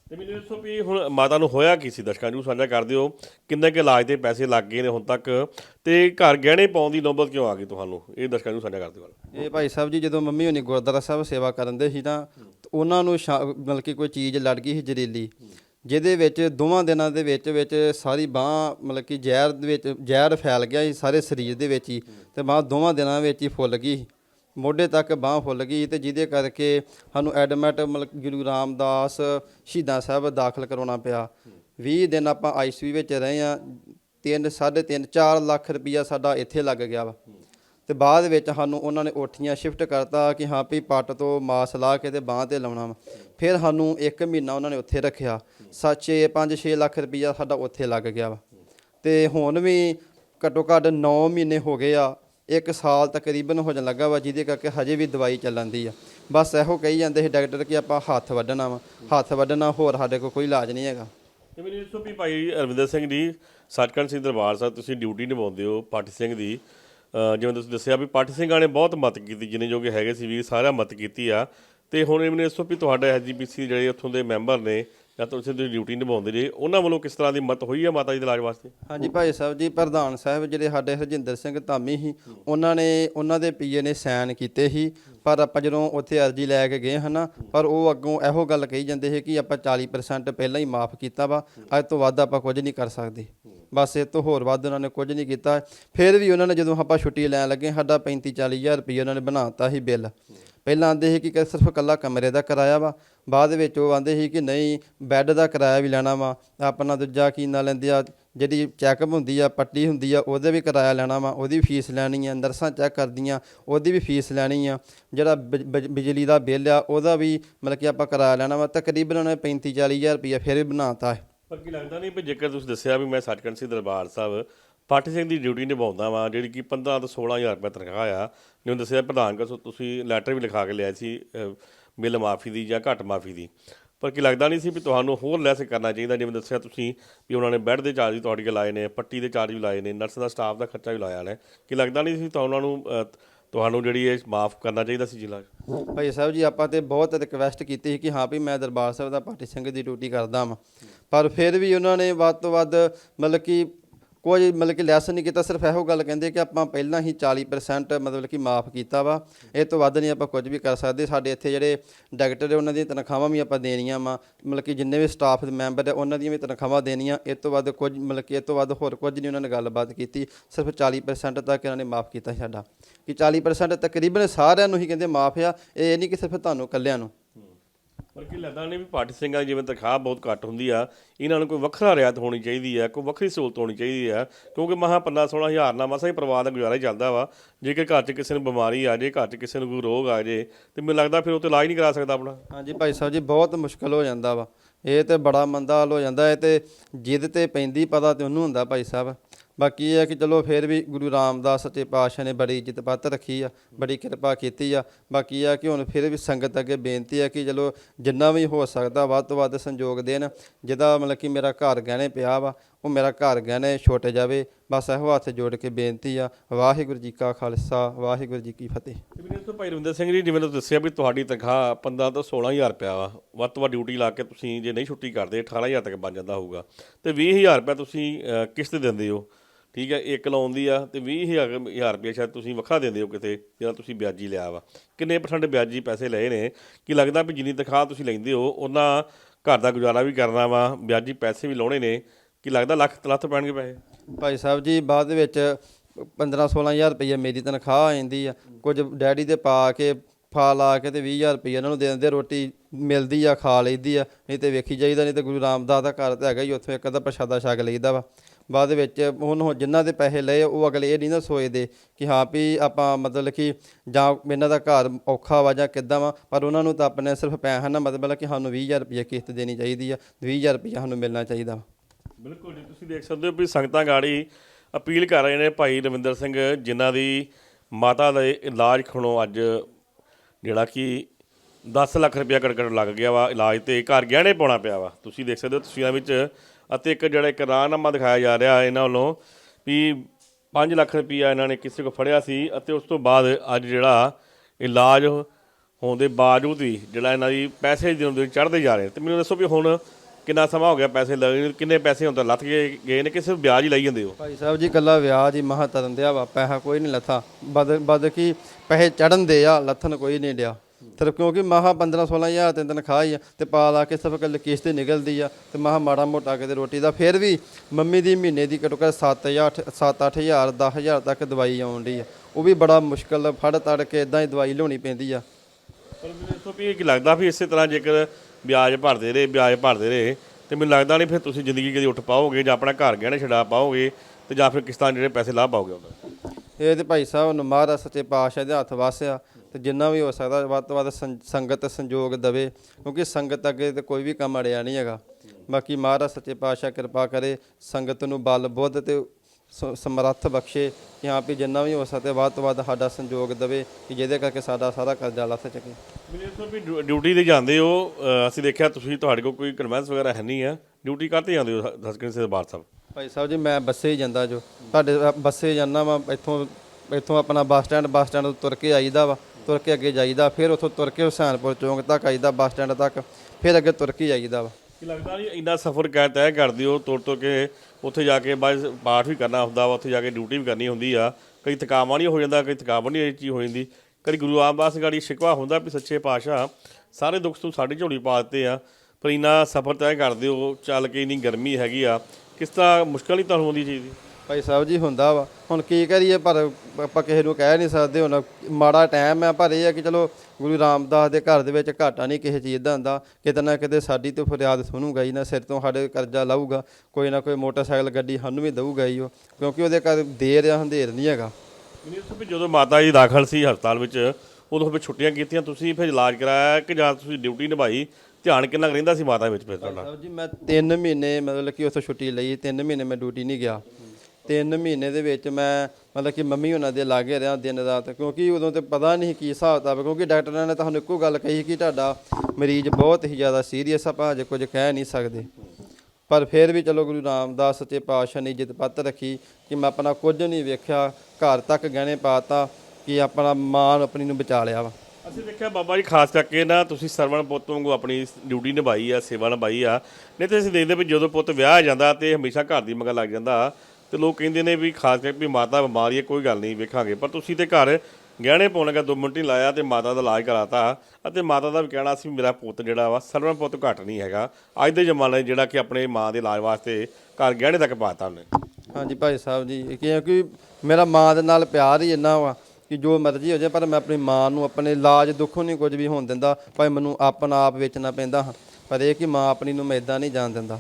ਤੇ ਮੈਨੂੰ ਦੱਸੋ ਵੀ ਹੁਣ ਮਾਤਾ ਨੂੰ ਹੋਇਆ ਕੀ ਸੀ? ਦਰਸ਼ਕਾਂ ਨੂੰ ਸਾਂਝਾ ਕਰ ਦਿਓ ਕਿੰਨੇ ਕੁ ਇਲਾਜ ਤੇ ਪੈਸੇ ਲੱਗ ਗਏ ਨੇ ਹੁਣ ਤੱਕ ਤੇ ਘਰ ਗਹਿਣੇ ਪਾਉਣ ਦੀ ਨੌਬਤ ਕਿਉਂ ਆ ਗਈ ਤੁਹਾਨੂੰ? ਇਹ ਦਰਸ਼ਕਾਂ ਨੂੰ ਸਾਂਝਾ ਕਰ ਦਿਓ। ਇਹ ਭਾਈ ਸਾਹਿਬ ਜੀ ਜਦੋਂ ਮੰਮੀ ਹੋਣੀ ਗੁਰਦੁਆਰਾ ਸਾਹਿਬ ਸੇਵਾ ਕਰਨ ਦੇ ਸੀ ਤਾਂ ਉਹਨਾਂ ਨੂੰ ਸ਼ਾ- ਮਤਲਬ ਕਿ ਕੋਈ ਚੀਜ਼ ਲੜ ਗਈ ਸੀ ਜ਼ਹਿਰੀਲੀ, ਜਿਹਦੇ ਵਿੱਚ ਦੋਵਾਂ ਦਿਨਾਂ ਦੇ ਵਿੱਚ ਵਿੱਚ ਸਾਰੀ ਬਾਹ, ਮਤਲਬ ਕਿ ਜ਼ਹਿਰ ਦੇ ਵਿੱਚ, ਜ਼ਹਿਰ ਫੈਲ ਗਿਆ ਸੀ ਸਾਰੇ ਸਰੀਰ ਦੇ ਵਿੱਚ ਹੀ ਤੇ ਬਾਹ ਦੋਵਾਂ ਦਿਨਾਂ ਵਿੱਚ ਹੀ ਫੁੱਲ ਗਈ ਸੀ। ਮੋਢੇ ਤੱਕ ਬਾਹ ਫੁੱਲ ਗਈ ਤੇ ਜਿਹਦੇ ਕਰਕੇ ਸਾਨੂੰ ਐਡਮਿਟ ਮਤਲਬ ਕਿ ਗੁਰੂ ਰਾਮਦਾਸ ਸ਼ਹੀਦਾਂ ਸਾਹਿਬ ਦਾਖਲ ਕਰਾਉਣਾ ਪਿਆ 20 ਦਿਨ ਆਪਾਂ ਆਈਸੀਯੂ ਵਿੱਚ ਰਹੇ ਆ 3 3.5 4 ਲੱਖ ਰੁਪਈਆ ਸਾਡਾ ਇੱਥੇ ਲੱਗ ਗਿਆ ਵਾ ਤੇ ਬਾਅਦ ਵਿੱਚ ਸਾਨੂੰ ਉਹਨਾਂ ਨੇ ਓਠੀਆਂ ਸ਼ਿਫਟ ਕਰਤਾ ਕਿ ਹਾਂ ਵੀ ਪੱਟ ਤੋਂ ਮਾਸ ਲਾ ਕੇ ਤੇ ਬਾਹ ਤੇ ਲਾਉਣਾ ਵਾ। ਫਿਰ ਸਾਨੂੰ 1 ਮਹੀਨਾ ਉਹਨਾਂ ਨੇ ਉੱਥੇ ਰੱਖਿਆ। ਸੱਚੇ 5-6 ਲੱਖ ਰੁਪਈਆ ਸਾਡਾ ਉੱਥੇ ਲੱਗ ਗਿਆ ਵਾ। ਤੇ ਹੁਣ ਵੀ ਘੱਟੋ ਘੱਟ 9 ਮਹੀਨੇ ਹੋ ਗਏ ਆ। ਇੱਕ ਸਾਲ ਤਕਰੀਬਨ ਹੋ ਜਾਣ ਲੱਗਾ ਵਾ, ਜਿਹਦੇ ਕਰਕੇ ਹਜੇ ਵੀ ਦਵਾਈ ਚੱਲਣ ਦੀ ਆ। ਬਸ ਇਹੋ ਕਹੀ ਜਾਂਦੇ ਸੀ ਡਾਕਟਰ ਕਿ ਆਪਾਂ ਹੱਥ ਵੱਢਣਾ ਵਾ। ਹੱਥ ਵੱਢਣਾ ਹੋਰ ਸਾਡੇ ਕੋਲ ਕੋਈ ਇਲਾਜ ਨਹੀਂ ਹੈਗਾ। ਤੇ ਮੈਨੂੰ ਦੱਸੋ ਵੀ ਭਾਈ ਅਰਵਿੰਦਰ ਸਿੰਘ ਜੀ, ਸੱਚਖੰਡ ਸਿੰਘ ਦਰਬਾਰ ਸਾਹਿਬ, ਤੁਸੀਂ ਡਿਊਟੀ ਨਿਭਾਉਂਦੇ ਹੋ ਪਾਠੀ ਸਿੰਘ ਦੀ। ਜਿਵੇਂ ਤੁਸੀਂ ਦੱਸਿਆ ਵੀ ਪਾਠੀ ਸਿੰਘਾਂ ਨੇ ਬਹੁਤ ਮਤ ਕੀਤੀ, ਜਿੰਨੇ ਜੋਗੇ ਹੈਗੇ ਸੀ ਵੀ ਸਾਰਾ ਮਤ ਕੀਤੀ ਆ। ਤੇ ਹੁਣ ਇਹ ਮੈਨੂੰ ਦੱਸੋ ਵੀ ਤੁਹਾਡੇ ਐਸਜੀਪੀਸੀ ਜਿਹੜੇ ਉੱਥੋਂ ਦੇ ਮੈਂਬਰ ਨੇ ਜਾਂ ਤੁਸੀਂ ਤੁਸੀਂ ਡਿਊਟੀ ਨਿਭਾਉਂਦੇ ਜੇ, ਉਹਨਾਂ ਵੱਲੋਂ ਕਿਸ ਤਰ੍ਹਾਂ ਦੀ ਮਤ ਹੋਈ ਹੈ ਮਾਤਾ ਜੀ ਦੇ ਇਲਾਜ ਵਾਸਤੇ? ਹਾਂਜੀ ਭਾਈ ਸਾਹਿਬ ਜੀ, ਪ੍ਰਧਾਨ ਸਾਹਿਬ, ਜਿਹੜੇ ਸਾਡੇ ਹਰਜਿੰਦਰ ਸਿੰਘ ਧਾਮੀ ਸੀ, ਉਹਨਾਂ ਨੇ, ਉਹਨਾਂ ਦੇ ਪੀਏ ਨੇ ਸਾਈਨ ਕੀਤੇ ਸੀ, ਪਰ ਆਪਾਂ ਜਦੋਂ ਉੱਥੇ ਅਰਜੀ ਲੈ ਕੇ ਗਏ ਹਨਾ, ਪਰ ਉਹ ਅੱਗੋਂ ਇਹੋ ਗੱਲ ਕਹੀ ਜਾਂਦੇ ਸੀ ਕਿ ਆਪਾਂ 40% ਪਹਿਲਾਂ ਹੀ ਮਾਫ ਕੀਤਾ ਵਾ, ਅੱਜ ਤੋਂ ਵੱਧ ਆਪਾਂ ਕੁਝ ਨਹੀਂ ਕਰ ਸਕਦੇ। ਬਸ ਇਹ ਤੋਂ ਹੋਰ ਵੱਧ ਉਹਨਾਂ ਨੇ ਕੁਝ ਨਹੀਂ ਕੀਤਾ। ਫਿਰ ਵੀ ਉਹਨਾਂ ਨੇ ਜਦੋਂ ਆਪਾਂ ਛੁੱਟੀ ਲੈਣ ਲੱਗੇ, ਸਾਡਾ 35 40000 ਰੁਪਏ ਉਹਨਾਂ ਨੇ ਬਣਾਤਾ ਸੀ ਬਿੱਲ। ਪਹਿਲਾਂ ਆਂਦੇ ਸੀ ਕਿ ਸਿਰਫ ਇਕੱਲਾ ਕਮਰੇ ਦਾ ਕਿਰਾਇਆ ਵਾ, ਬਾਅਦ ਵਿੱਚ ਉਹ ਆਂਦੇ ਸੀ ਕਿ ਨਹੀਂ, ਬੈੱਡ ਦਾ ਕਿਰਾਇਆ ਵੀ ਲੈਣਾ ਵਾ, ਆਪਣਾ ਦੂਜਾ ਕੀ ਨਾ ਲੈਂਦੇ ਆ, ਜਿਹੜੀ ਚੈੱਕਅਪ ਹੁੰਦੀ ਆ, ਪੱਟੀ ਹੁੰਦੀ ਆ, ਉਹਦੇ ਵੀ ਕਿਰਾਇਆ ਲੈਣਾ ਵਾ, ਉਹਦੀ ਵੀ ਫੀਸ ਲੈਣੀ ਆ, ਨਰਸਾਂ ਚੈੱਕ ਕਰਦੀਆਂ, ਉਹਦੀ ਵੀ ਫੀਸ ਲੈਣੀ ਆ, ਜਿਹੜਾ ਬਿਜ- ਬਿਜਲੀ ਦਾ ਬਿੱਲ ਆ, ਉਹਦਾ ਵੀ ਮਤਲਬ ਕਿ ਆਪਾਂ ਕਿਰਾਇਆ ਲੈਣਾ ਵਾ, ਤਕਰੀਬਨ ਉਹਨੇ 35 40000 ਰੁਪਏ ਫਿਰ ਵੀ ਬਣਾਤਾ ਹੈ। ਪਰ ਕੀ ਲੱਗਦਾ ਨਹੀਂ ਵੀ ਜੇਕਰ ਤੁਸੀਂ ਦੱਸਿਆ ਵੀ ਮੈਂ ਸੱਚਖੰਡ ਸਿੰਘ ਦਰਬਾਰ ਸਾਹਿਬ, ਪਾਠੀ ਸਿੰਘ ਦੀ ਡਿਊਟੀ ਨਿਭਾਉਂਦਾ ਵਾਂ, ਜਿਹੜੀ ਕਿ 15 ਤੋਂ 16000 ਰੁਪਏ ਤਨਖਾਹ ਆ ਜਿਵੇਂ ਦੱਸਿਆ ਪ੍ਰਧਾਨ ਕਸੋ ਤੁਸੀਂ ਲੈਟਰ ਵੀ ਲਿਖਾ ਕੇ ਲਿਆਏ ਸੀ ਬਿੱਲ ਮਾਫੀ ਦੀ ਜਾਂ ਘੱਟ ਮਾਫੀ ਦੀ। ਪਰ ਕੀ ਲੱਗਦਾ ਨਹੀਂ ਸੀ ਵੀ ਤੁਹਾਨੂੰ ਹੋਰ ਲੈਸ ਕਰਨਾ ਚਾਹੀਦਾ? ਜਿਵੇਂ ਦੱਸਿਆ ਤੁਸੀਂ ਵੀ ਉਹਨਾਂ ਨੇ ਬੈੱਡ ਦੇ ਚਾਰਜ ਵੀ ਤੁਹਾਡੇ ਕੋਲ ਲਾਏ ਨੇ, ਪੱਟੀ ਦੇ ਚਾਰਜ ਵੀ ਲਾਏ ਨੇ ਨਰਸ ਦਾ ਸਟਾਫ ਦਾ ਖਰਚਾ ਵੀ ਲਾਇਆ ਨੇ ਕੀ ਲੱਗਦਾ ਨਹੀਂ ਸੀ ਤੁਹਾਨੂੰ ਨੂੰ ਤੁਹਾਨੂੰ ਜਿਹੜੀ ਇਹ ਮਾਫ ਕਰਨਾ ਚਾਹੀਦਾ ਸੀ ਜ਼ਿਲ੍ਹਾ ਭਾਈ ਸਾਹਿਬ ਜੀ, ਆਪਾਂ ਤੇ ਬਹੁਤ ਰਿਕਵੈਸਟ ਕੀਤੀ ਸੀ ਕਿ ਹਾਂ ਵੀ ਮੈਂ ਦਰਬਾਰ ਸਾਹਿਬ ਦਾ ਪਾਠੀ ਸਿੰਘ ਦੀ ਡਿਊਟੀ ਕਰਦਾ ਵਾਂ। ਪਰ ਫਿਰ ਵੀ ਉਹਨਾਂ ਨੇ ਵੱਧ ਤੋਂ ਵੱਧ ਮਤਲਬ ਕਿ ਕੋਈ ਮਤਲਬ ਕਿ ਲੈਸ ਨਹੀਂ ਕੀਤਾ, ਸਿਰਫ ਇਹੋ ਗੱਲ ਕਹਿੰਦੇ ਕਿ ਆਪਾਂ ਪਹਿਲਾਂ ਹੀ 40% ਮਤਲਬ ਕਿ ਮਾਫ ਕੀਤਾ ਵਾ। ਇਹ ਤੋਂ ਵੱਧ ਨਹੀਂ ਆਪਾਂ ਕੁਝ ਵੀ ਕਰ ਸਕਦੇ। ਸਾਡੇ ਇੱਥੇ ਜਿਹੜੇ ਡਾਕਟਰ ਉਹਨਾਂ ਦੀਆਂ ਤਨਖਾਹਾਂ ਵੀ ਆਪਾਂ ਦੇਣੀਆਂ ਵਾ। ਮਤਲਬ ਕਿ ਜਿੰਨੇ ਵੀ ਸਟਾਫ ਮੈਂਬਰ ਹੈ ਉਹਨਾਂ ਦੀਆਂ ਵੀ ਤਨਖਾਹਾਂ ਦੇਣੀਆਂ। ਇਹ ਤੋਂ ਵੱਧ ਕੁਝ ਮਤਲਬ ਕਿ ਇਹ ਤੋਂ ਵੱਧ ਹੋਰ ਕੁਝ ਨਹੀਂ ਉਹਨਾਂ ਨੇ ਗੱਲਬਾਤ ਕੀਤੀ। ਸਿਰਫ 40% ਤੱਕ ਇਹਨਾਂ ਨੇ ਮਾਫ ਕੀਤਾ ਸਾਡਾ। ਕਿ 40% ਤਕਰੀਬਨ ਸਾਰਿਆਂ ਨੂੰ ਹੀ ਕਹਿੰਦੇ ਮਾਫ ਆ। ਇਹ ਨਹੀਂ ਕਿ ਸਿਰਫ ਤੁਹਾਨੂੰ ਇਕੱਲਿਆਂ ਨੂੰ। ਪਰ ਕੀ ਲੱਗਦਾ ਨਹੀਂ ਵੀ ਪਾਠੀ ਸਿੰਘਾਂ ਦੀ ਜਿਵੇਂ ਤਨਖਾਹ ਬਹੁਤ ਘੱਟ ਹੁੰਦੀ ਆ, ਇਹਨਾਂ ਨੂੰ ਕੋਈ ਵੱਖਰਾ ਰਿਆਇਤ ਹੋਣੀ ਚਾਹੀਦੀ ਆ, ਕੋਈ ਵੱਖਰੀ ਸਹੂਲਤ ਹੋਣੀ ਚਾਹੀਦੀ ਆ, ਕਿਉਂਕਿ ਮਹਾ 15 16000 ਨਾਲ ਮਸਾ ਹੀ ਪਰਿਵਾਰ ਦਾ ਗੁਜ਼ਾਰਾ ਹੀ ਚੱਲਦਾ ਵਾ। ਜੇਕਰ ਘਰ 'ਚ ਕਿਸੇ ਨੂੰ ਬਿਮਾਰੀ ਆ ਜੇ, ਘਰ 'ਚ ਕਿਸੇ ਨੂੰ ਕੋਈ ਰੋਗ ਆ ਜੇ, ਤੇ ਮੈਨੂੰ ਲੱਗਦਾ ਫਿਰ ਉਹ ਤੇ ਇਲਾਜ ਨਹੀਂ ਕਰਾ ਸਕਦਾ ਆਪਣਾ। ਹਾਂਜੀ ਭਾਈ ਸਾਹਿਬ ਜੀ, ਬਹੁਤ ਮੁਸ਼ਕਲ ਹੋ ਜਾਂਦਾ ਵਾ। ਇਹ ਤੇ ਬੜਾ ਮੰਦਾ ਹਾਲ ਹੋ ਜਾਂਦਾ ਹੈ ਤੇ ਜਿੱਦ ਤੇ ਪੈਂਦੀ ਪਤਾ ਤੇ ਉਹਨੂੰ ਹੁੰਦਾ ਭਾਈ ਸਾਹਿਬ। ਬਾਕੀ ਇਹ ਹੈ ਕਿ ਚਲੋ ਫਿਰ ਵੀ ਗੁਰੂ ਰਾਮਦਾਸ ਸੱਚੇ ਪਾਤਸ਼ਾਹ ਨੇ ਬੜੀ ਇੱਜ਼ਤ ਪੱਤ ਰੱਖੀ ਆ, ਬੜੀ ਕਿਰਪਾ ਕੀਤੀ ਆ। ਬਾਕੀ ਇਹ ਹੈ ਕਿ ਹੁਣ ਫਿਰ ਵੀ ਸੰਗਤ ਅੱਗੇ ਬੇਨਤੀ ਹੈ ਕਿ ਚਲੋ ਜਿੰਨਾ ਵੀ ਹੋ ਸਕਦਾ ਵੱਧ ਤੋਂ ਵੱਧ ਸੰਯੋਗ ਦੇਣ, ਜਿਹਦਾ ਮਤਲਬ ਕਿ ਮੇਰਾ ਘਰ ਗਹਿਣੇ ਪਿਆ ਵਾ, ਉਹ ਮੇਰਾ ਘਰ ਗਹਿਣੇ ਛੁੱਟ ਜਾਵੇ। ਬਸ ਇਹੋ ਹੱਥ ਜੋੜ ਕੇ ਬੇਨਤੀ ਆ, ਵਾਹਿਗੁਰੂ ਜੀ ਕਾ ਖਾਲਸਾ, ਵਾਹਿਗੁਰੂ ਜੀ ਕੀ ਫਤਿਹ। ਮੈਨੂੰ ਤੋਂ ਭਾਈ ਰਵਿੰਦਰ ਸਿੰਘ ਜੀ ਜਿਵੇਂ ਤੁਸੀਂ ਦੱਸਿਆ ਵੀ ਤੁਹਾਡੀ ਤਨਖਾਹ 15 ਤੋਂ 16000 ਰੁਪਇਆ ਵਾ। ਵੱਧ ਤੋਂ ਵੱਧ ਡਿਊਟੀ ਲਾ ਕੇ ਤੁਸੀਂ ਜੇ ਨਹੀਂ ਛੁੱਟੀ ਕਰਦੇ 18000 ਤੱਕ ਬਣ ਜਾਂਦਾ ਹੋਊਗਾ। ਤੇ 20000 ਰੁਪਇਆ ਤੁਸੀਂ ਕਿਸ਼ਤ ਦਿੰਦੇ ਹੋ। ਠੀਕ ਹੈ, ਇੱਕ ਲਾਉਣ ਦੀ ਆ ਤੇ 20000 ਹਜ਼ਾਰ ਰੁਪਇਆ ਸ਼ਾਇਦ ਤੁਸੀਂ ਵੱਖਰਾ ਦਿੰਦੇ ਹੋ ਕਿਤੇ ਜਿਹੜਾ ਤੁਸੀਂ ਵਿਆਜੀ ਲਿਆ ਵਾ। ਕਿੰਨੇ ਪਰਸੈਂਟ ਵਿਆਜੀ ਪੈਸੇ ਲਏ ਨੇ? ਕੀ ਲੱਗਦਾ ਵੀ ਜਿੰਨੀ ਤਨਖਾਹ ਤੁਸੀਂ ਲੈਂਦੇ ਹੋ, ਉਹਨਾਂ ਘਰ ਦਾ ਗੁਜ਼ਾਰਾ ਵੀ ਕਰਨਾ ਵਾ, ਵਿਆਜੀ ਪੈਸੇ ਵੀ ਲਾਉਣੇ ਨੇ। ਕਿ ਲੱਗਦਾ ਲੱਖ ਤਲੱਥ ਪੈਣਗੇ ਪੈਸੇ? ਭਾਈ ਸਾਹਿਬ ਜੀ, ਬਾਅਦ ਦੇ ਵਿੱਚ 15 16000 ਰੁਪਏ ਮੇਰੀ ਤਨਖਾਹ ਆ ਜਾਂਦੀ ਆ। ਕੁਝ ਡੈਡੀ ਦੇ ਪਾ ਕੇ, ਫਾ ਲਾ ਕੇ ਤੇ 20000 ਰੁਪਏ ਇਹਨਾਂ ਨੂੰ ਦੇ ਦਿੰਦੇ ਰੋਟੀ ਮਿਲਦੀ ਆ, ਖਾ ਲਈਦੀ ਆ। ਨਹੀਂ ਤੇ ਵੇਖੀ ਜਾਈਦਾ, ਨਹੀਂ ਤੇ ਗੁਰੂ ਰਾਮਦਾਸ ਦਾ ਘਰ ਤੇ ਹੈਗਾ ਹੀ ਉੱਥੇ, ਇੱਕ ਅੱਧਾ ਪ੍ਰਸ਼ਾਦਾ ਛਕ ਲਈਦਾ ਵਾ। ਬਾਅਦ ਵਿੱਚ ਹੁਣ ਉਹ ਜਿਨ੍ਹਾਂ ਦੇ ਪੈਸੇ ਲਏ ਉਹ ਅਗਲੇ ਇਹ ਨਹੀਂ ਨਾ ਸੋਚਦੇ ਕਿ ਹਾਂ ਵੀ ਆਪਾਂ ਮਤਲਬ ਕਿ ਜਾਂ ਇਹਨਾਂ ਦਾ ਘਰ ਔਖਾ ਵਾ ਜਾਂ ਕਿੱਦਾਂ ਵਾ, ਪਰ ਉਹਨਾਂ ਨੂੰ ਤਾਂ ਆਪਣੇ ਸਿਰਫ ਪੈਸਾ ਨਾ, ਮਤਲਬ ਕਿ ਸਾਨੂੰ 20000 ਰੁਪਏ ਕਿਸ਼ਤ ਦੇਣੀ ਚਾਹੀਦੀ ਆ 20000 ਰੁਪਏ ਸਾਨੂੰ ਮਿਲਣਾ ਚਾਹੀਦਾ ਵਾ। ਬਿਲਕੁਲ ਜੀ, ਤੁਸੀਂ ਦੇਖ ਸਕਦੇ ਹੋ ਵੀ ਸੰਗਤਾਂ ਗਾੜੀ ਅਪੀਲ ਕਰ ਰਹੇ ਨੇ ਭਾਈ ਰਵਿੰਦਰ ਸਿੰਘ, ਜਿਨ੍ਹਾਂ ਦੀ ਮਾਤਾ ਦੇ ਇਲਾਜ ਖਣੋ ਅੱਜ ਜਿਹੜਾ ਕਿ 10 ਲੱਖ ਰੁਪਇਆ ਕੜਕੜ ਲੱਗ ਗਿਆ ਵਾ ਇਲਾਜ ਤੇ, ਘਰ ਗਹਿਣੇ ਪਾਉਣਾ ਪਿਆ ਵਾ। ਤੁਸੀਂ ਦੇਖ ਸਕਦੇ ਹੋ ਤਸਵੀਰਾਂ ਵਿੱਚ ਅਤੇ ਇੱਕ ਜਿਹੜਾ ਇੱਕ ਰਾਹਨਾਮਾ ਦਿਖਾਇਆ ਜਾ ਰਿਹਾ ਇਹਨਾਂ ਵੱਲੋਂ ਵੀ 5 ਲੱਖ ਰੁਪਇਆ ਇਹਨਾਂ ਨੇ ਕਿਸੇ ਕੋ ਫੜਿਆ ਸੀ ਅਤੇ ਉਸ ਤੋਂ ਬਾਅਦ ਅੱਜ ਜਿਹੜਾ ਇਲਾਜ ਹੋਣ ਦੇ ਬਾਵਜੂਦ ਵੀ ਜਿਹੜਾ ਇਹਨਾਂ ਦੀ ਪੈਸੇ ਦਿਨੋਂ ਦਿਨ ਚੜ੍ਹਦੇ ਜਾ ਰਹੇ ਨੇ। ਤੇ ਮੈਨੂੰ ਦੱਸੋ ਵੀ ਹੁਣ ਕਿੰਨਾ ਸਮਾਂ ਹੋ ਗਿਆ ਪੈਸੇ ਲਏ ਕਿੰਨੇ ਪੈਸੇ ਹੁਣ ਲੱਥ ਗਏ ਗਏ ਨੇ ਕਿ ਸਿਰਫ ਵਿਆਜ ਹੀ ਲਈ ਜਾਂਦੇ ਹੋ? ਭਾਈ ਸਾਹਿਬ ਜੀ ਕੱਲਾ ਵਿਆਜ ਹੀ ਮਹਾ ਤਰਨ ਦਿਆ ਵਾ, ਪੈਸਾ ਕੋਈ ਨਹੀਂ ਲੱਥਾ। ਬਦ ਬਦ ਕੀ ਪੈਸੇ ਚੜਨ ਦੇ ਆ, ਲੱਥਣ ਕੋਈ ਨਹੀਂ ਡਿਆ। ਸਿਰਫ ਕਿਉਂਕਿ ਮਹਾ 15 16000 ਤੇ ਤਨਖਾਹ ਹੀ ਆ ਤੇ ਪਾ ਲਾ ਕੇ ਸਭ ਕੱਲ ਕਿਸ਼ਤ ਹੀ ਨਿਕਲਦੀ ਆ ਤੇ ਮਹਾ ਮਾੜਾ ਮੋਟਾ ਕਿਤੇ ਰੋਟੀ ਦਾ। ਫਿਰ ਵੀ ਮੰਮੀ ਦੀ ਮਹੀਨੇ ਦੀ ਘੱਟੋ ਘੱਟ 7000 7-8000 10000 ਤੱਕ ਦਵਾਈ ਆਉਣ ਡਈ ਆ। ਉਹ ਵੀ ਬੜਾ ਮੁਸ਼ਕਲ ਫੜ ਤੜ ਕੇ ਇਦਾਂ ਹੀ ਦਵਾਈ ਲਿਆਉਣੀ ਪੈਂਦੀ ਆ। ਪਰ ਮੈਨੂੰ ਤੋਂ ਵੀ ਕੀ ਲੱਗਦਾ ਵੀ ਇਸੇ ਤਰ੍ਹਾਂ ਜੇਕਰ ਵਿਆਜ ਭਰਦੇ ਰਹੇ ਵਿਆਜ ਭਰਦੇ ਰਹੇ ਤੇ ਮੈਨੂੰ ਲੱਗਦਾ ਨਹੀਂ ਫਿਰ ਤੁਸੀਂ ਜ਼ਿੰਦਗੀ ਕਦੀ ਉੱਠ ਪਾਓਗੇ ਜਾਂ ਆਪਣਾ ਘਰ ਗਹਿਣੇ ਛਡਾ ਪਾਓਗੇ ਤੇ ਜਾਂ ਫਿਰ ਕਿਸ਼ਤਾਂ ਜਿਹੜੇ ਪੈਸੇ ਲਾ ਪਾਓਗੇ ਉਹਨਾਂ ਇਹ ਤੇ ਭਾਈ ਸਾਹਿਬ ਨੂੰ ਮਹਾਰਾਜ ਸੱਚੇ ਪਾਤਸ਼ਾਹ ਦੇ ਹੱਥ ਵਾਸਿਆ। ਤੇ ਜਿੰਨਾ ਵੀ ਹੋ ਸਕਦਾ ਵੱਧ ਤੋਂ ਵੱਧ ਸੰ- ਸੰਗਤ ਸੰਜੋਗ ਦਵੇ ਕਿਉਂਕਿ ਸੰਗਤ ਅੱਗੇ ਤੇ ਕੋਈ ਵੀ ਕੰਮ ਅੜਿਆ ਨਹੀਂ ਹੈਗਾ। ਬਾਕੀ ਮਹਾਰਾਜ ਸੱਚੇ ਪਾਤਸ਼ਾਹ ਕਿਰਪਾ ਕਰੇ ਸੰਗਤ ਨੂੰ ਬਲ ਬੁੱਧ ਤੇ ਸ- ਸਮਰੱਥ ਬਖਸ਼ੇ ਕਿ ਹਾਂ ਵੀ ਜਿੰਨਾ ਵੀ ਹੋ ਸਕਦਾ ਵੱਧ ਤੋਂ ਵੱਧ ਸਾਡਾ ਸੰਜੋਗ ਦਵੇ ਕਿ ਜਿਹਦੇ ਕਰਕੇ ਸਾਡਾ ਸਾਰਾ ਕਰਜ਼ਾ ਲੱਥ ਮੈਨੂੰ ਇਸ ਤੋਂ ਵੀ ਡਿਊ- ਡਿਊਟੀ ਤੇ ਜਾਂਦੇ ਹੋ ਅ, ਅਸੀਂ ਦੇਖਿਆ ਤੁਸੀਂ ਤੁਹਾਡੇ ਕੋਲ ਕੋਈ ਕਨਵੈਂਸ ਵਗੈਰਾ ਹੈ ਨਹੀਂ ਆ। ਡਿਊਟੀ ਕਰਤੇ ਜਾਂਦੇ ਹੋ ਦਸਕਨ ਸੇ ਬਾਰ ਸਾਹਿਬ? ਭਾਈ ਸਾਹਿਬ ਜੀ ਮੈਂ ਬੱਸੇ ਹੀ ਜਾਂਦਾ ਜੋ। ਤੁਹਾਡੇ ਅ, ਬੱਸੇ ਜਾਂਦਾ ਵਾ ਇੱਥੋਂ ਇੱਥੋਂ ਆਪਣਾ ਬੱਸ ਸਟੈਂਡ ਬੱਸ ਸਟੈਂਡ ਤੋਂ ਤੁਰ ਕੇ ਆਈਦਾ ਵਾ। ਤੁਰ ਕੇ ਅੱਗੇ ਜਾਈਦਾ, ਫਿਰ ਉੱਥੋਂ ਤੁਰ ਕੇ ਹੁਸੈਨਪੁਰ ਚੌਂਕ ਤੱਕ ਆਈਦਾ, ਬੱਸ ਸਟੈਂਡ ਤੱਕ, ਫਿਰ ਅੱਗੇ ਤੁਰ ਕੇ ਆਈਦਾ ਵਾ। ਕੀ ਲੱਗਦਾ ਜੀ, ਇੰਨਾ ਸਫ਼ਰ ਕਹਿ ਤੈਅ ਕਰਦੇ ਹੋ ਤੁਰ ਤੁਰ ਕੇ ਉੱਥੇ ਜਾ ਕੇ ਬਾਅਦ ਪਾਠ ਵੀ ਕਰਨਾ ਹੁੰਦਾ ਵਾ, ਉੱਥੇ ਜਾ ਕੇ ਡਿਊਟੀ ਵੀ ਕਰਨੀ ਹੁੰਦੀ ਆ। ਕਈ ਥਕਾਵਾਂ ਨਹੀਂ ਹੋ ਜਾਂਦਾ, ਕਈ ਥਕਾਵਟ ਨਹੀਂ ਇਹ ਚੀਜ਼ ਹੋ ਜਾਂਦੀ। ਕਦੀ ਗੁਰੂ ਰਾਮਦਾਸ ਗਾੜੀ ਸ਼ਿਕਵਾ ਹੁੰਦਾ ਵੀ ਸੱਚੇ ਪਾਤਸ਼ਾਹ, ਸਾਰੇ ਦੁੱਖ ਤੂੰ ਸਾਡੀ ਝੋਲੀ ਪਾ ਦਿੱਤੇ ਆ, ਪਰ ਇੰਨਾ ਸਫ਼ਰ ਤੈਅ ਕਰਦੇ ਹੋ, ਚੱਲ ਕੇ ਇੰਨੀ ਗਰਮੀ ਹੈਗੀ ਆ, ਕਿਸ ਤਰ੍ਹਾਂ ਮੁਸ਼ਕਲ ਨਹੀਂ ਤੁਹਾਨੂੰ ਹੁੰਦੀ ਚੀਜ਼ ਦੀ? ਭਾਈ ਸਾਹਿਬ ਜੀ ਹੁੰਦਾ ਵਾ। ਹੁਣ ਕੀ ਕਰੀਏ ਪਰ ਆਪਾਂ ਕਿਸੇ ਨੂੰ ਕਹਿ ਨਹੀਂ ਸਕਦੇ। ਹੁਣ ਮਾੜਾ ਟਾਈਮ ਆ ਪਰ ਇਹ ਆ ਕਿ ਚਲੋ ਗੁਰੂ ਰਾਮਦਾਸ ਦੇ ਘਰ ਦੇ ਵਿੱਚ ਘਾਟਾ ਨਹੀਂ ਕਿਸੇ ਚੀਜ਼ ਦਾ ਹੁੰਦਾ। ਕਿਤੇ ਨਾ ਕਿਤੇ ਸਾਡੀ ਤੇ ਫਰਿਆਦ ਸੁਣੂਗਾ ਹੀ ਨਾ ਸਿਰ ਤੋਂ ਸਾਡੇ ਕਰਜ਼ਾ ਲਾਊਗਾ। ਕੋਈ ਨਾ ਕੋਈ ਮੋਟਰਸਾਈਕਲ ਗੱਡੀ ਸਾਨੂੰ ਵੀ ਦਊਗਾ ਹੀ ਉਹ ਕਿਉਂਕਿ ਉਹਦੇ ਘਰ ਦੇਰ ਆ ਹੰਧੇਰ ਨਹੀਂ ਹੈਗਾ। ਮੈਨੂੰ ਇਸ ਵੀ ਜਦੋਂ ਮਾਤਾ ਜੀ ਦਾਖਲ ਸੀ ਹਸਪਤਾਲ ਵਿੱਚ ਉਦੋਂ ਫਿਰ ਛੁੱਟੀਆਂ ਕੀਤੀਆਂ। ਤੁਸੀਂ ਫਿਰ ਇਲਾਜ ਕਰਾਇਆ ਕਿ ਜਾਂ ਤੁਸੀਂ ਡਿਊਟੀ ਨਿਭਾਈ? ਧਿਆਨ ਕਿੰਨਾ ਰਹਿੰਦਾ ਸੀ ਮਾਤਾ ਵਿੱਚ ਫਿਰ ਤੁਹਾਡਾ? ਸਾਹਿਬ ਜੀ ਮੈਂ 3 ਮਹੀਨੇ ਮਤਲਬ ਕਿ ਉੱਥੋਂ ਛੁੱਟੀ ਲਈ 3 ਮਹੀਨੇ ਮੈਂ ਡਿਊਟੀ ਨਹੀਂ ਗਿਆ। ਤਿੰਨ ਮਹੀਨੇ ਦੇ ਵਿੱਚ ਮੈਂ ਮਤਲਬ ਕਿ ਮੰਮੀ ਉਹਨਾਂ ਦੇ ਲਾਗੇ ਰਿਹਾ ਦਿਨ ਰਾਤ, ਕਿਉਂਕਿ ਉਦੋਂ ਤੇ ਪਤਾ ਨਹੀਂ ਕੀ ਹਿਸਾਬ ਕਿਤਾਬ ਕਿਉਂਕਿ ਡਾਕਟਰਾਂ ਨੇ ਤੁਹਾਨੂੰ ਇੱਕੋ ਗੱਲ ਕਹੀ ਕਿ ਤੁਹਾਡਾ ਮਰੀਜ਼ ਬਹੁਤ ਹੀ ਜ਼ਿਆਦਾ ਸੀਰੀਅਸ ਆ ਆਪਾਂ ਕੁਝ ਕਹਿ ਨਹੀਂ ਸਕਦੇ। ਪਰ ਫਿਰ ਵੀ ਚਲੋ ਗੁਰੂ ਰਾਮਦਾਸ ਸੱਚੇ ਪਾਤਸ਼ਾਹ ਨੇ ਇੱਜ਼ਤ ਪੱਤ ਰੱਖੀ ਕਿ ਮੈਂ ਆਪਣਾ ਕੁਝ ਨਹੀਂ ਵੇਖਿਆ, ਘਰ ਤੱਕ ਗਹਿਣੇ ਪਾਤਾ ਕਿ ਆਪਣਾ ਮਾਂ ਆਪਣੀ ਨੂੰ ਬਚਾ ਲਿਆ ਵਾ। ਅਸੀਂ ਦੇਖਿਆ ਬਾਬਾ ਜੀ, ਖਾਸ ਕਰਕੇ ਨਾ ਤੁਸੀਂ ਸਰਵਣ ਪੁੱਤ ਵਾਂਗੂ ਆਪਣੀ ਡਿਊਟੀ ਨਿਭਾਈ ਆ, ਸੇਵਾ ਨਿਭਾਈ ਆ। ਨਹੀਂ ਤੇ ਅਸੀਂ ਦੇਖਦੇ ਵੀ ਜਦੋਂ ਪੁੱਤ ਵਿਆਹ ਆ ਜਾਂਦਾ ਤੇ ਹਮੇਸ਼ਾ ਘਰ ਦੀ ਮਗਰ ਲੱਗ ਜਾਂਦਾ ਤੇ ਲੋਕ ਕਹਿੰਦੇ ਨੇ ਵੀ ਖਾਸ ਕਰਕੇ ਵੀ ਮਾਤਾ ਬਿਮਾਰੀ ਹੈ, ਕੋਈ ਗੱਲ ਨਹੀਂ, ਵੇਖਾਂਗੇ। ਪਰ ਤੁਸੀਂ ਤੇ ਘਰ ਗਹਿਣੇ ਪਾਉਣ ਲੱਗਾ, ਦੋ ਮਿੰਟ ਹੀ ਲਾਇਆ ਤੇ ਮਾਤਾ ਦਾ ਇਲਾਜ ਕਰਾਤਾ ਅਤੇ ਮਾਤਾ ਦਾ ਵੀ ਕਹਿਣਾ ਸੀ, ਮੇਰਾ ਪੁੱਤ ਜਿਹੜਾ ਵਾ, ਸਰਵਣ ਪੁੱਤ ਘੱਟ ਨਹੀਂ ਹੈਗਾ। ਅੱਜ ਦੇ ਜ਼ਮਾਨੇ ਜਿਹੜਾ ਕਿ ਆਪਣੇ ਮਾਂ ਦੇ ਇਲਾਜ ਵਾਸਤੇ ਘਰ ਗਹਿਣੇ ਤੱਕ ਪਾਤਾ ਉਹਨੇ। ਹਾਂਜੀ ਭਾਈ ਸਾਹਿਬ ਜੀ ਕਿਉਂਕਿ ਮੇਰਾ ਮਾਂ ਦੇ ਨਾਲ ਪਿਆਰ ਹੀ ਇੰਨਾ ਵਾ ਕਿ ਜੋ ਮਰਜ਼ੀ ਹੋ ਜਾਏ, ਪਰ ਮੈਂ ਆਪਣੀ ਮਾਂ ਨੂੰ ਆਪਣੇ ਇਲਾਜ ਦੁੱਖੋਂ ਨਹੀਂ ਕੁਝ ਵੀ ਹੋਣ ਦਿੰਦਾ ਭਾਵੇਂ ਮੈਨੂੰ ਆਪਣਾ ਆਪ ਵੇਚਣਾ ਪੈਂਦਾ ਹਾਂ। ਪਰ ਇਹ ਕਿ ਮਾਂ ਆਪਣੀ ਨੂੰ ਮੈਂ ਇਦਾਂ ਨਹੀਂ ਜਾਣ ਦਿੰਦਾ।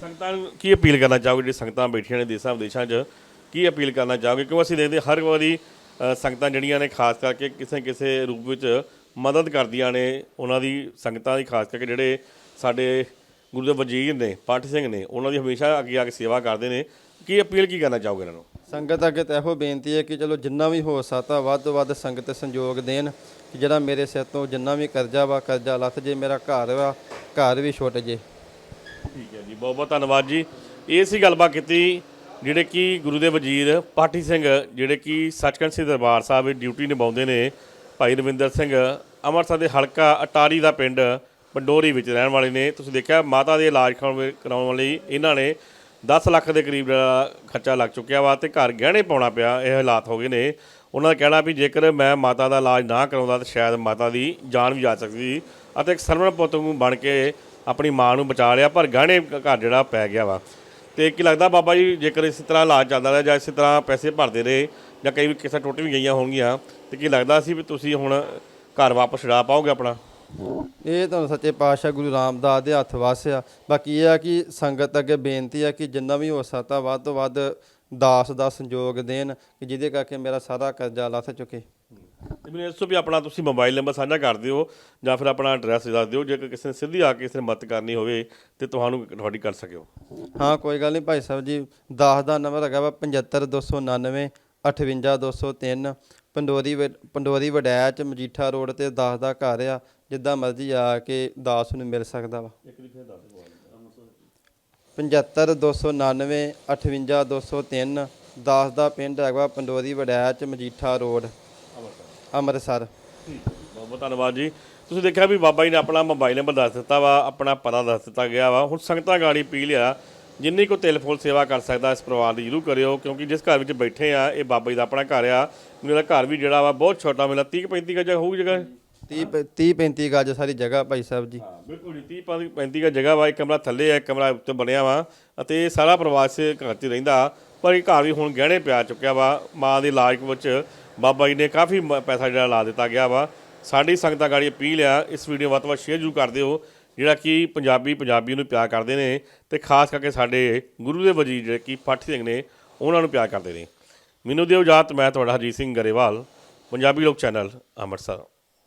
ਸੰਗਤਾਂ ਨੂੰ ਕੀ ਅਪੀਲ ਕਰਨਾ ਚਾਹੋਗੇ? ਜਿਹੜੀ ਸੰਗਤਾਂ ਬੈਠੀਆਂ ਨੇ ਦੇਸ਼ਾਂ ਵਿਦੇਸ਼ਾਂ 'ਚ ਕੀ ਅਪੀਲ ਕਰਨਾ ਚਾਹੋਗੇ? ਕਿਉਂ ਅਸੀਂ ਦੇਖਦੇ ਹਰ ਵਾਰੀ ਅ, ਸੰਗਤਾਂ ਜਿਹੜੀਆਂ ਨੇ ਖਾਸ ਕਰਕੇ ਕਿਸੇ ਕਿਸੇ ਰੂਪ ਵਿੱਚ ਮਦਦ ਕਰਦੀਆਂ ਨੇ ਉਹਨਾਂ ਦੀ ਸੰਗਤਾਂ ਦੀ ਖਾਸ ਕਰਕੇ ਜਿਹੜੇ ਸਾਡੇ ਗੁਰੂ ਦੇ ਵਜ਼ੀਰ ਨੇ ਪਾਠ ਸਿੰਘ ਨੇ ਉਹਨਾਂ ਦੀ ਹਮੇਸ਼ਾ ਅੱਗੇ ਆ ਕੇ ਸੇਵਾ ਕਰਦੇ ਨੇ। ਕੀ ਅਪੀਲ ਕੀ ਕਰਨਾ ਚਾਹੋਗੇ ਇਹਨਾਂ ਨੂੰ? ਸੰਗਤ ਅੱਗੇ ਤਾਂ ਇਹੋ ਬੇਨਤੀ ਹੈ ਕਿ ਚਲੋ ਜਿੰਨਾ ਵੀ ਹੋ ਸਕਦਾ ਵੱਧ ਤੋਂ ਵੱਧ ਸੰਗਤ ਸੰਯੋਗ ਦੇਣ ਕਿ ਜਿਹੜਾ ਮੇਰੇ ਸਿਰ ਤੋਂ ਜਿੰਨਾ ਵੀ ਕਰਜ਼ਾ ਵਾ ਕਰਜ਼ਾ ਲੱਥ ਜੇ ਮੇਰਾ ਘਰ ਵਾ ਘਰ ਵੀ ਛੁੱਟ ਜੇ। ਠੀਕ ਹੈ ਜੀ ਬਹੁਤ ਬਹੁਤ ਧੰਨਵਾਦ ਜੀ। ਇਹ ਸੀ ਗੱਲਬਾਤ ਕੀਤੀ ਜਿਹੜੇ ਕਿ ਗੁਰੂ ਦੇ ਵਜ਼ੀਰ ਪਾਠੀ ਸਿੰਘ, ਜਿਹੜੇ ਕਿ ਸੱਚਖੰਡ ਸ੍ਰੀ ਦਰਬਾਰ ਸਾਹਿਬ ਵਿੱਚ ਡਿਊਟੀ ਨਿਭਾਉਂਦੇ ਨੇ, ਭਾਈ ਰਵਿੰਦਰ ਸਿੰਘ। ਅੰਮ੍ਰਿਤਸਰ ਦੇ ਹਲਕਾ ਅਟਾਰੀ ਦਾ ਪਿੰਡ ਪੰਡੋਰੀ ਵਿੱਚ ਰਹਿਣ ਵਾਲੇ ਨੇ। ਤੁਸੀਂ ਦੇਖਿਆ, ਮਾਤਾ ਦੇ ਇਲਾਜ ਕਰਾਉਣ ਕਰਾਉਣ ਲਈ ਇਹਨਾਂ ਨੇ 10 ਲੱਖ ਦੇ ਕਰੀਬ ਜਿਹੜਾ ਖਰਚਾ ਲੱਗ ਚੁੱਕਿਆ ਵਾ ਤੇ ਘਰ ਗਹਿਣੇ ਪਾਉਣਾ ਪਿਆ, ਇਹ ਹਾਲਾਤ ਹੋ ਗਏ ਨੇ। ਉਹਨਾਂ ਦਾ ਕਹਿਣਾ ਵੀ ਜੇਕਰ ਮੈਂ ਮਾਤਾ ਦਾ ਇਲਾਜ ਨਾ ਕਰਾਉਂਦਾ ਤਾਂ ਸ਼ਾਇਦ ਮਾਤਾ ਦੀ ਜਾਨ ਵੀ ਜਾ ਸਕਦੀ। ਅਤੇ ਇੱਕ ਸਰਵਣ ਪੁੱਤ ਨੂੰ ਬਣ ਕੇ ਆਪਣੀ ਮਾਂ ਨੂੰ ਬਚਾ ਲਿਆ, ਪਰ ਗਹਿਣੇ ਘਰ ਜਿਹੜਾ ਪੈ ਗਿਆ ਵਾ। ਤੇ ਕੀ ਲੱਗਦਾ ਬਾਬਾ ਜੀ, ਜੇਕਰ ਇਸੇ ਤਰ੍ਹਾਂ ਇਲਾਜ ਚੱਲਦਾ ਰਿਹਾ ਜਾਂ ਇਸੇ ਤਰ੍ਹਾਂ ਪੈਸੇ ਭਰਦੇ ਰਹੇ ਜਾਂ ਕਈ ਵੀ ਕਿਸੇ ਟੁੱਟ ਵੀ ਗਈਆਂ ਹੋਣਗੀਆਂ, ਤੇ ਕੀ ਲੱਗਦਾ ਸੀ ਵੀ ਤੁਸੀਂ ਹੁਣ ਘਰ ਵਾਪਸ ਛਡਾ ਪਾਓਗੇ ਆਪਣਾ? ਇਹ ਤੁਹਾਨੂੰ ਸੱਚੇ ਪਾਤਸ਼ਾਹ ਗੁਰੂ ਰਾਮਦਾਸ ਦੇ ਹੱਥ ਵਾਸਿਆ ਬਾਕੀ ਇਹ ਆ ਕਿ ਸੰਗਤ ਅੱਗੇ ਬੇਨਤੀ ਆ ਕਿ ਜਿੰਨਾ ਵੀ ਹੋ ਸਕਦਾ, ਵੱਧ ਤੋਂ ਵੱਧ ਦਾਸ ਦਾ ਸੰਯੋਗ ਦੇਣ, ਕਿ ਜਿਹਦੇ ਕਰਕੇ ਮੇਰਾ ਸਾਰਾ ਕਰਜ਼ਾ ਲੱਥ ਚੁੱਕੇ। ਮੈਨੂੰ ਇਸ ਤੋਂ ਵੀ ਆਪਣਾ ਤੁਸੀਂ ਮੋਬਾਈਲ ਨੰਬਰ ਸਾਂਝਾ ਕਰ ਦਿਓ ਜਾਂ ਫਿਰ ਆਪਣਾ ਐਡਰੈਸ ਦੱਸ ਦਿਓ ਜੇਕਰ ਕਿਸੇ ਨੇ ਸਿੱਧੀ ਆ ਕੇ ਕਿਸੇ ਨੇ ਮਦਦ ਕਰਨੀ ਹੋਵੇ ਤੇ ਤੁਹਾਨੂੰ ਤੁਹਾਡੀ ਕਰ ਸਕਿਓ। ਹਾਂ ਕੋਈ ਗੱਲ ਨਹੀਂ ਭਾਈ ਸਾਹਿਬ ਜੀ 10 ਦਾ ਨੰਬਰ ਹੈਗਾ ਵਾ 75299 58203 ਪੰਡੋਰੀ ਪੰਡੋਰੀ ਵਡੈਚ ਮਜੀਠਾ ਰੋਡ ਤੇ 10 ਦਾ ਘਰ ਆ ਜਿੱਦਾਂ ਮਰਜ਼ੀ ਆ ਕੇ ਦਾਸ ਨੂੰ ਮਿਲ ਸਕਦਾ ਵਾ। 75299 58203 10 ਦਾ ਪਿੰਡ ਹੈਗਾ ਪੰਡੋਰੀ ਵਡੈਚ ਮਜੀਠਾ ਰੋਡ। ਅੰਮ੍ਰਿਤਸਰ। ਬਹੁਤ ਬਹੁਤ ਧੰਨਵਾਦ ਜੀ। ਤੁਸੀਂ ਦੇਖਿਆ ਵੀ ਬਾਬਾ ਜੀ ਨੇ ਆਪਣਾ ਮੋਬਾਈਲ ਨੰਬਰ ਦੱਸ ਦਿੱਤਾ ਵਾ ਆਪਣਾ ਪਤਾ ਦੱਸ ਦਿੱਤਾ ਗਿਆ ਵਾ। ਹੁਣ ਸੰਗਤਾਂ ਗਾੜੀ ਪੀ ਲਿਆ ਜਿੰਨੀ ਕੋ ਤਿਲ-ਫੁਲ ਸੇਵਾ ਕਰ ਸਕਦਾ ਇਸ ਪਰਿਵਾਰ ਦੀ ਜਰੂਰ ਕਰਿਓ ਕਿਉਂਕਿ ਜਿਸ ਘਰ ਵਿੱਚ ਬੈਠੇ ਆ ਇਹ ਬਾਬਾ ਜੀ ਦਾ ਆਪਣਾ ਘਰ ਆ। ਮੇਰਾ ਘਰ ਵੀ ਜਿਹੜਾ ਵਾ ਬਹੁਤ ਛੋਟਾ ਮੇਰਾ 30 35 ਗਜ ਹੋਊ ਜਗ੍ਹਾ? 30 30 35 ਗਜ ਸਾਰੀ ਜਗ੍ਹਾ ਭਾਈ ਸਾਹਿਬ ਜੀ। ਬਿਲਕੁਲ ਜੀ 30 35 ਦਾ ਜਗ੍ਹਾ ਵਾ ਇੱਕ ਕਮਰਾ ਥੱਲੇ ਆ ਇੱਕ ਕਮਰਾ ਉੱਤੇ ਬਣਿਆ ਵਾ ਅਤੇ ਸਾਰਾ ਪਰਿਵਾਰ ਸੇ ਘਰ 'ਚ ਰਹਿੰਦਾ। ਪਰ ਇਹ ਘਰ ਵੀ ਹੁਣ ਗਹਿਣੇ ਪਿਆ ਚੁੱਕਿਆ ਵਾ ਮਾਂ ਦੇ ਇਲਾਜ ਵਿੱਚ ਬਾਬਾ ਜੀ ਨੇ ਕਾਫੀ ਮ- ਪੈਸਾ ਜਿਹੜਾ ਲਾ ਦਿੱਤਾ ਗਿਆ ਵਾ। ਸਾਡੀ ਸੰਗਤਾਂ ਗਾੜੀ ਅਪੀਲ ਆ, ਇਸ ਵੀਡੀਓ ਵੱਧ ਤੋਂ ਵੱਧ ਸ਼ੇਅਰ ਜ਼ਰੂਰ ਕਰ ਦਿਓ, ਜਿਹੜਾ ਕਿ ਪੰਜਾਬੀ ਪੰਜਾਬੀ ਨੂੰ ਪਿਆਰ ਕਰਦੇ ਨੇ ਤੇ ਖਾਸ ਕਰਕੇ ਸਾਡੇ ਗੁਰੂ ਦੇ ਵਜੀਰ ਜਿਹੜੇ ਕਿ ਪਾਠੀ ਸਿੰਘ ਨੇ, ਉਹਨਾਂ ਨੂੰ ਪਿਆਰ ਕਰਦੇ ਨੇ। ਮੈਨੂੰ ਦਿਓ ਇਜਾਜ਼ਤ, ਮੈਂ ਤੁਹਾਡਾ ਹਰਜੀਤ ਸਿੰਘ ਗਰੇਵਾਲ, ਪੰਜਾਬੀ ਲੋਕ ਚੈਨਲ, ਅੰਮ੍ਰਿਤਸਰ।